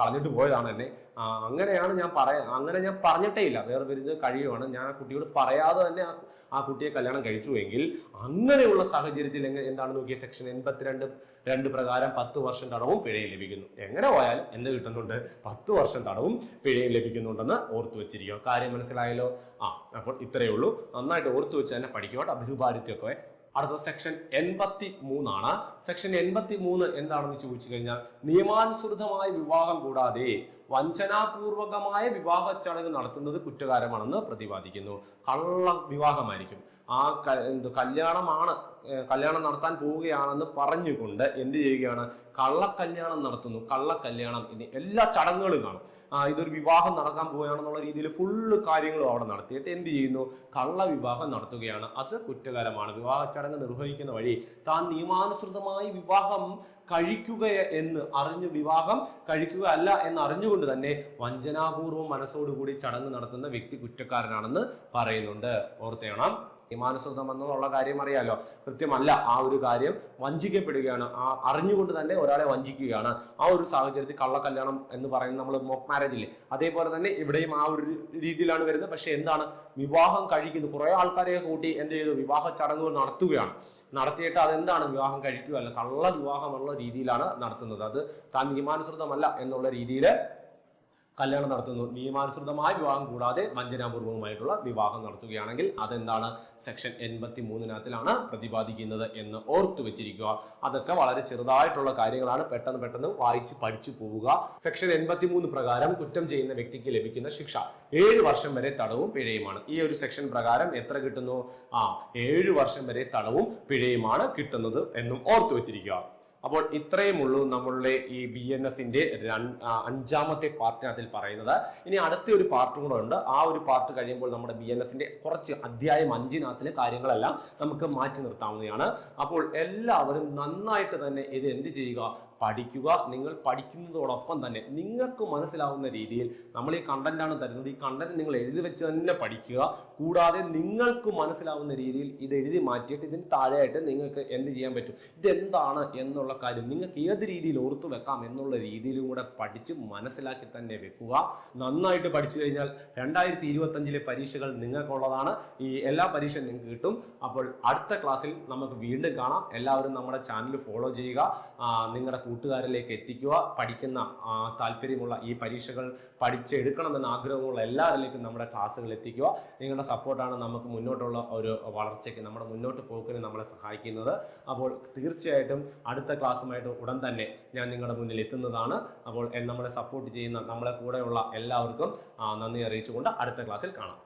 കളഞ്ഞിട്ട് പോയതാണ് എന്നെ. അങ്ങനെയാണ് ഞാൻ പറയാ അങ്ങനെ ഞാൻ പറഞ്ഞിട്ടേ ഇല്ല. വേറെ വരുന്നത് കഴിയുവാണ്. ഞാൻ ആ കുട്ടിയോട് പറയാതെ തന്നെ ആ- കുട്ടിയെ കല്യാണം കഴിച്ചു എങ്കിൽ അങ്ങനെയുള്ള സാഹചര്യത്തിൽ എന്താണ് നോക്കിയ സെക്ഷൻ എൺപത്തിരണ്ട് രണ്ട് പ്രകാരം പത്ത് വർഷം തടവും പിഴയും ലഭിക്കുന്നു. എങ്ങനെ പോയാലും എന്ത് കിട്ടുന്നുണ്ട്? പത്ത് വർഷം തടവും പിഴയും ലഭിക്കുന്നുണ്ടെന്ന് ഓർത്തു വെച്ചിരിക്കുക. കാര്യം മനസ്സിലായല്ലോ? ആ അപ്പോൾ ഇത്രയേ ഉള്ളൂ. നന്നായിട്ട് ഓർത്തു വെച്ച് തന്നെ പഠിക്കുക കേട്ടോ. ബഹുഭാരിത്വമൊക്കെ അടുത്ത സെക്ഷൻ എൺപത്തി മൂന്നാണ് സെക്ഷൻ എൺപത്തി മൂന്ന് എന്താണെന്ന് ചോദിച്ചു കഴിഞ്ഞാൽ നിയമാനുസൃതമായ വിവാഹം കൂടാതെ വഞ്ചനാപൂർവകമായ വിവാഹ ചടങ്ങ് നടത്തുന്നത് കുറ്റകാരമാണെന്ന് പ്രതിപാദിക്കുന്നു. കള്ള വിവാഹമായിരിക്കും. ആ കല്യാണമാണ് കല്യാണം നടത്താൻ പോവുകയാണെന്ന് പറഞ്ഞുകൊണ്ട് എന്ത് ചെയ്യുകയാണ്? കള്ളക്കല്യാണം നടത്തുന്നു. കള്ളക്കല്യാണം എന്നീ എല്ലാ ചടങ്ങുകളും കാണും. ഇതൊരു വിവാഹം നടക്കാൻ പോവുകയാണെന്നുള്ള രീതിയിൽ ഫുള്ള് കാര്യങ്ങളും അവിടെ നടത്തിയിട്ട് എന്ത് ചെയ്യുന്നു? കള്ള വിവാഹം നടത്തുകയാണ്. അത് കുറ്റകരമാണ്. വിവാഹ ചടങ്ങ് നിർവഹിക്കുന്ന വഴി താൻ നിയമാനുസൃതമായി വിവാഹം കഴിക്കുക എന്ന് അറിഞ്ഞു വിവാഹം കഴിക്കുക അല്ല എന്ന് അറിഞ്ഞുകൊണ്ട് തന്നെ വഞ്ചനാപൂർവം മനസ്സോടുകൂടി ചടങ്ങ് നടത്തുന്ന വ്യക്തി കുറ്റക്കാരനാണെന്ന് പറയുന്നുണ്ട്. ഓർത്തേണം. നിയമാനുസൃതം എന്നുള്ള കാര്യം അറിയാലോ. കൃത്യമല്ല ആ ഒരു കാര്യം വഞ്ചിക്കപ്പെടുകയാണ്. ആ അറിഞ്ഞുകൊണ്ട് തന്നെ ഒരാളെ വഞ്ചിക്കുകയാണ്. ആ ഒരു സാഹചര്യത്തിൽ കള്ളക്കല്യാണം എന്ന് പറയുന്നത് നമ്മൾ മോക്ക് മാരേജ് ഇല്ലേ? അതേപോലെ തന്നെ ഇവിടെയും ആ ഒരു രീതിയിലാണ് വരുന്നത്. പക്ഷെ എന്താണ്? വിവാഹം കഴിക്കുന്നു. കുറെ ആൾക്കാരെ കൂട്ടി എന്ത് ചെയ്തു? വിവാഹ ചടങ്ങുകൾ നടത്തുകയാണ്. നടത്തിയിട്ട് അതെന്താണ്? വിവാഹം കഴിക്കുകയല്ല. കള്ള വിവാഹമുള്ള രീതിയിലാണ് നടത്തുന്നത്. അത് താൻ നിയമാനുസൃതമല്ല എന്നുള്ള രീതിയിൽ കല്യാണം നടത്തുന്നു. നിയമാനുസൃതമായ വിവാഹം കൂടാതെ വഞ്ചനാപൂർവമായിട്ടുള്ള വിവാഹം നടത്തുകയാണെങ്കിൽ അതെന്താണ്? സെക്ഷൻ എൺപത്തി മൂന്നിനകത്തിലാണ് പ്രതിപാദിക്കുന്നത് എന്ന് ഓർത്തു വെച്ചിരിക്കുക. അതൊക്കെ വളരെ ചെറുതായിട്ടുള്ള കാര്യങ്ങളാണ്. പെട്ടെന്ന് പെട്ടെന്ന് വായിച്ച് പഠിച്ചു പോവുക. സെക്ഷൻ എൺപത്തി മൂന്ന് പ്രകാരം കുറ്റം ചെയ്യുന്ന വ്യക്തിക്ക് ലഭിക്കുന്ന ശിക്ഷ ഏഴ് വർഷം വരെ തടവും പിഴയുമാണ്. ഈ ഒരു സെക്ഷൻ പ്രകാരം എത്ര കിട്ടുന്നു? ആ ഏഴ് വർഷം വരെ തടവും പിഴയുമാണ് കിട്ടുന്നത് എന്നും ഓർത്തു വെച്ചിരിക്കുക. അപ്പോൾ ഇത്രയും ഉള്ളൂ നമ്മളുടെ ഈ ബി എൻ എസിന്റെ അഞ്ചാമത്തെ പാർട്ടിനകത്തിൽ പറയുന്നത്. ഇനി അടുത്ത ഒരു പാർട്ടും കൂടെ ഉണ്ട്. ആ ഒരു പാർട്ട് കഴിയുമ്പോൾ നമ്മുടെ ബി എൻ എസിന്റെ കുറച്ച് അധ്യായം അഞ്ചിനകത്തിലെ കാര്യങ്ങളെല്ലാം നമുക്ക് മാറ്റി നിർത്താവുന്നതാണ്. അപ്പോൾ എല്ലാവരും നന്നായിട്ട് തന്നെ ഇത് എന്ത് ചെയ്യുക? പഠിക്കുക. നിങ്ങൾ പഠിക്കുന്നതോടൊപ്പം തന്നെ നിങ്ങൾക്ക് മനസ്സിലാവുന്ന രീതിയിൽ നമ്മൾ ഈ കണ്ടന്റാണ് തരുന്നത്. ഈ കണ്ടന്റ് നിങ്ങൾ എഴുതി വെച്ച് തന്നെ പഠിക്കുക. കൂടാതെ നിങ്ങൾക്ക് മനസ്സിലാവുന്ന രീതിയിൽ ഇത് എഴുതി മാറ്റിയിട്ട് ഇതിന് താഴെയായിട്ട് നിങ്ങൾക്ക് എന്ത് ചെയ്യാൻ പറ്റും? ഇതെന്താണ് എന്നുള്ള കാര്യം നിങ്ങൾക്ക് ഏത് രീതിയിൽ ഓർത്തു വെക്കാം എന്നുള്ള രീതിയിലും കൂടെ പഠിച്ച് മനസ്സിലാക്കി തന്നെ വെക്കുക. നന്നായിട്ട് പഠിച്ചു കഴിഞ്ഞാൽ രണ്ടായിരത്തി ഇരുപത്തഞ്ചിലെ പരീക്ഷകൾ നിങ്ങൾക്കുള്ളതാണ്. ഈ എല്ലാ പരീക്ഷയും നിങ്ങൾക്ക് കിട്ടും. അപ്പോൾ അടുത്ത ക്ലാസ്സിൽ നമുക്ക് വീണ്ടും കാണാം. എല്ലാവരും നമ്മുടെ ചാനൽ ഫോളോ ചെയ്യുക. നിങ്ങളുടെ കൂട്ടുകാരിലേക്ക് എത്തിക്കുക. പഠിക്കുന്ന താല്പര്യമുള്ള ഈ പരീക്ഷകൾ പഠിച്ചെടുക്കണമെന്ന് ആഗ്രഹമുള്ള എല്ലാവരിലേക്കും നമ്മുടെ ക്ലാസ്സുകൾ എത്തിക്കുക. നിങ്ങളുടെ സപ്പോർട്ടാണ് നമുക്ക് മുന്നോട്ടുള്ള ഒരു വളർച്ചയ്ക്ക് നമ്മുടെ മുന്നോട്ട് പോക്കിന് നമ്മളെ സഹായിക്കുന്നത്. അപ്പോൾ തീർച്ചയായിട്ടും അടുത്ത ക്ലാസ്സുമായിട്ട് ഉടൻ തന്നെ ഞാൻ നിങ്ങളുടെ മുന്നിൽ എത്തുന്നതാണ്. അപ്പോൾ നമ്മളെ സപ്പോർട്ട് ചെയ്യുന്ന നമ്മളെ കൂടെയുള്ള എല്ലാവർക്കും നന്ദി അറിയിച്ചുകൊണ്ട് അടുത്ത ക്ലാസ്സിൽ കാണാം.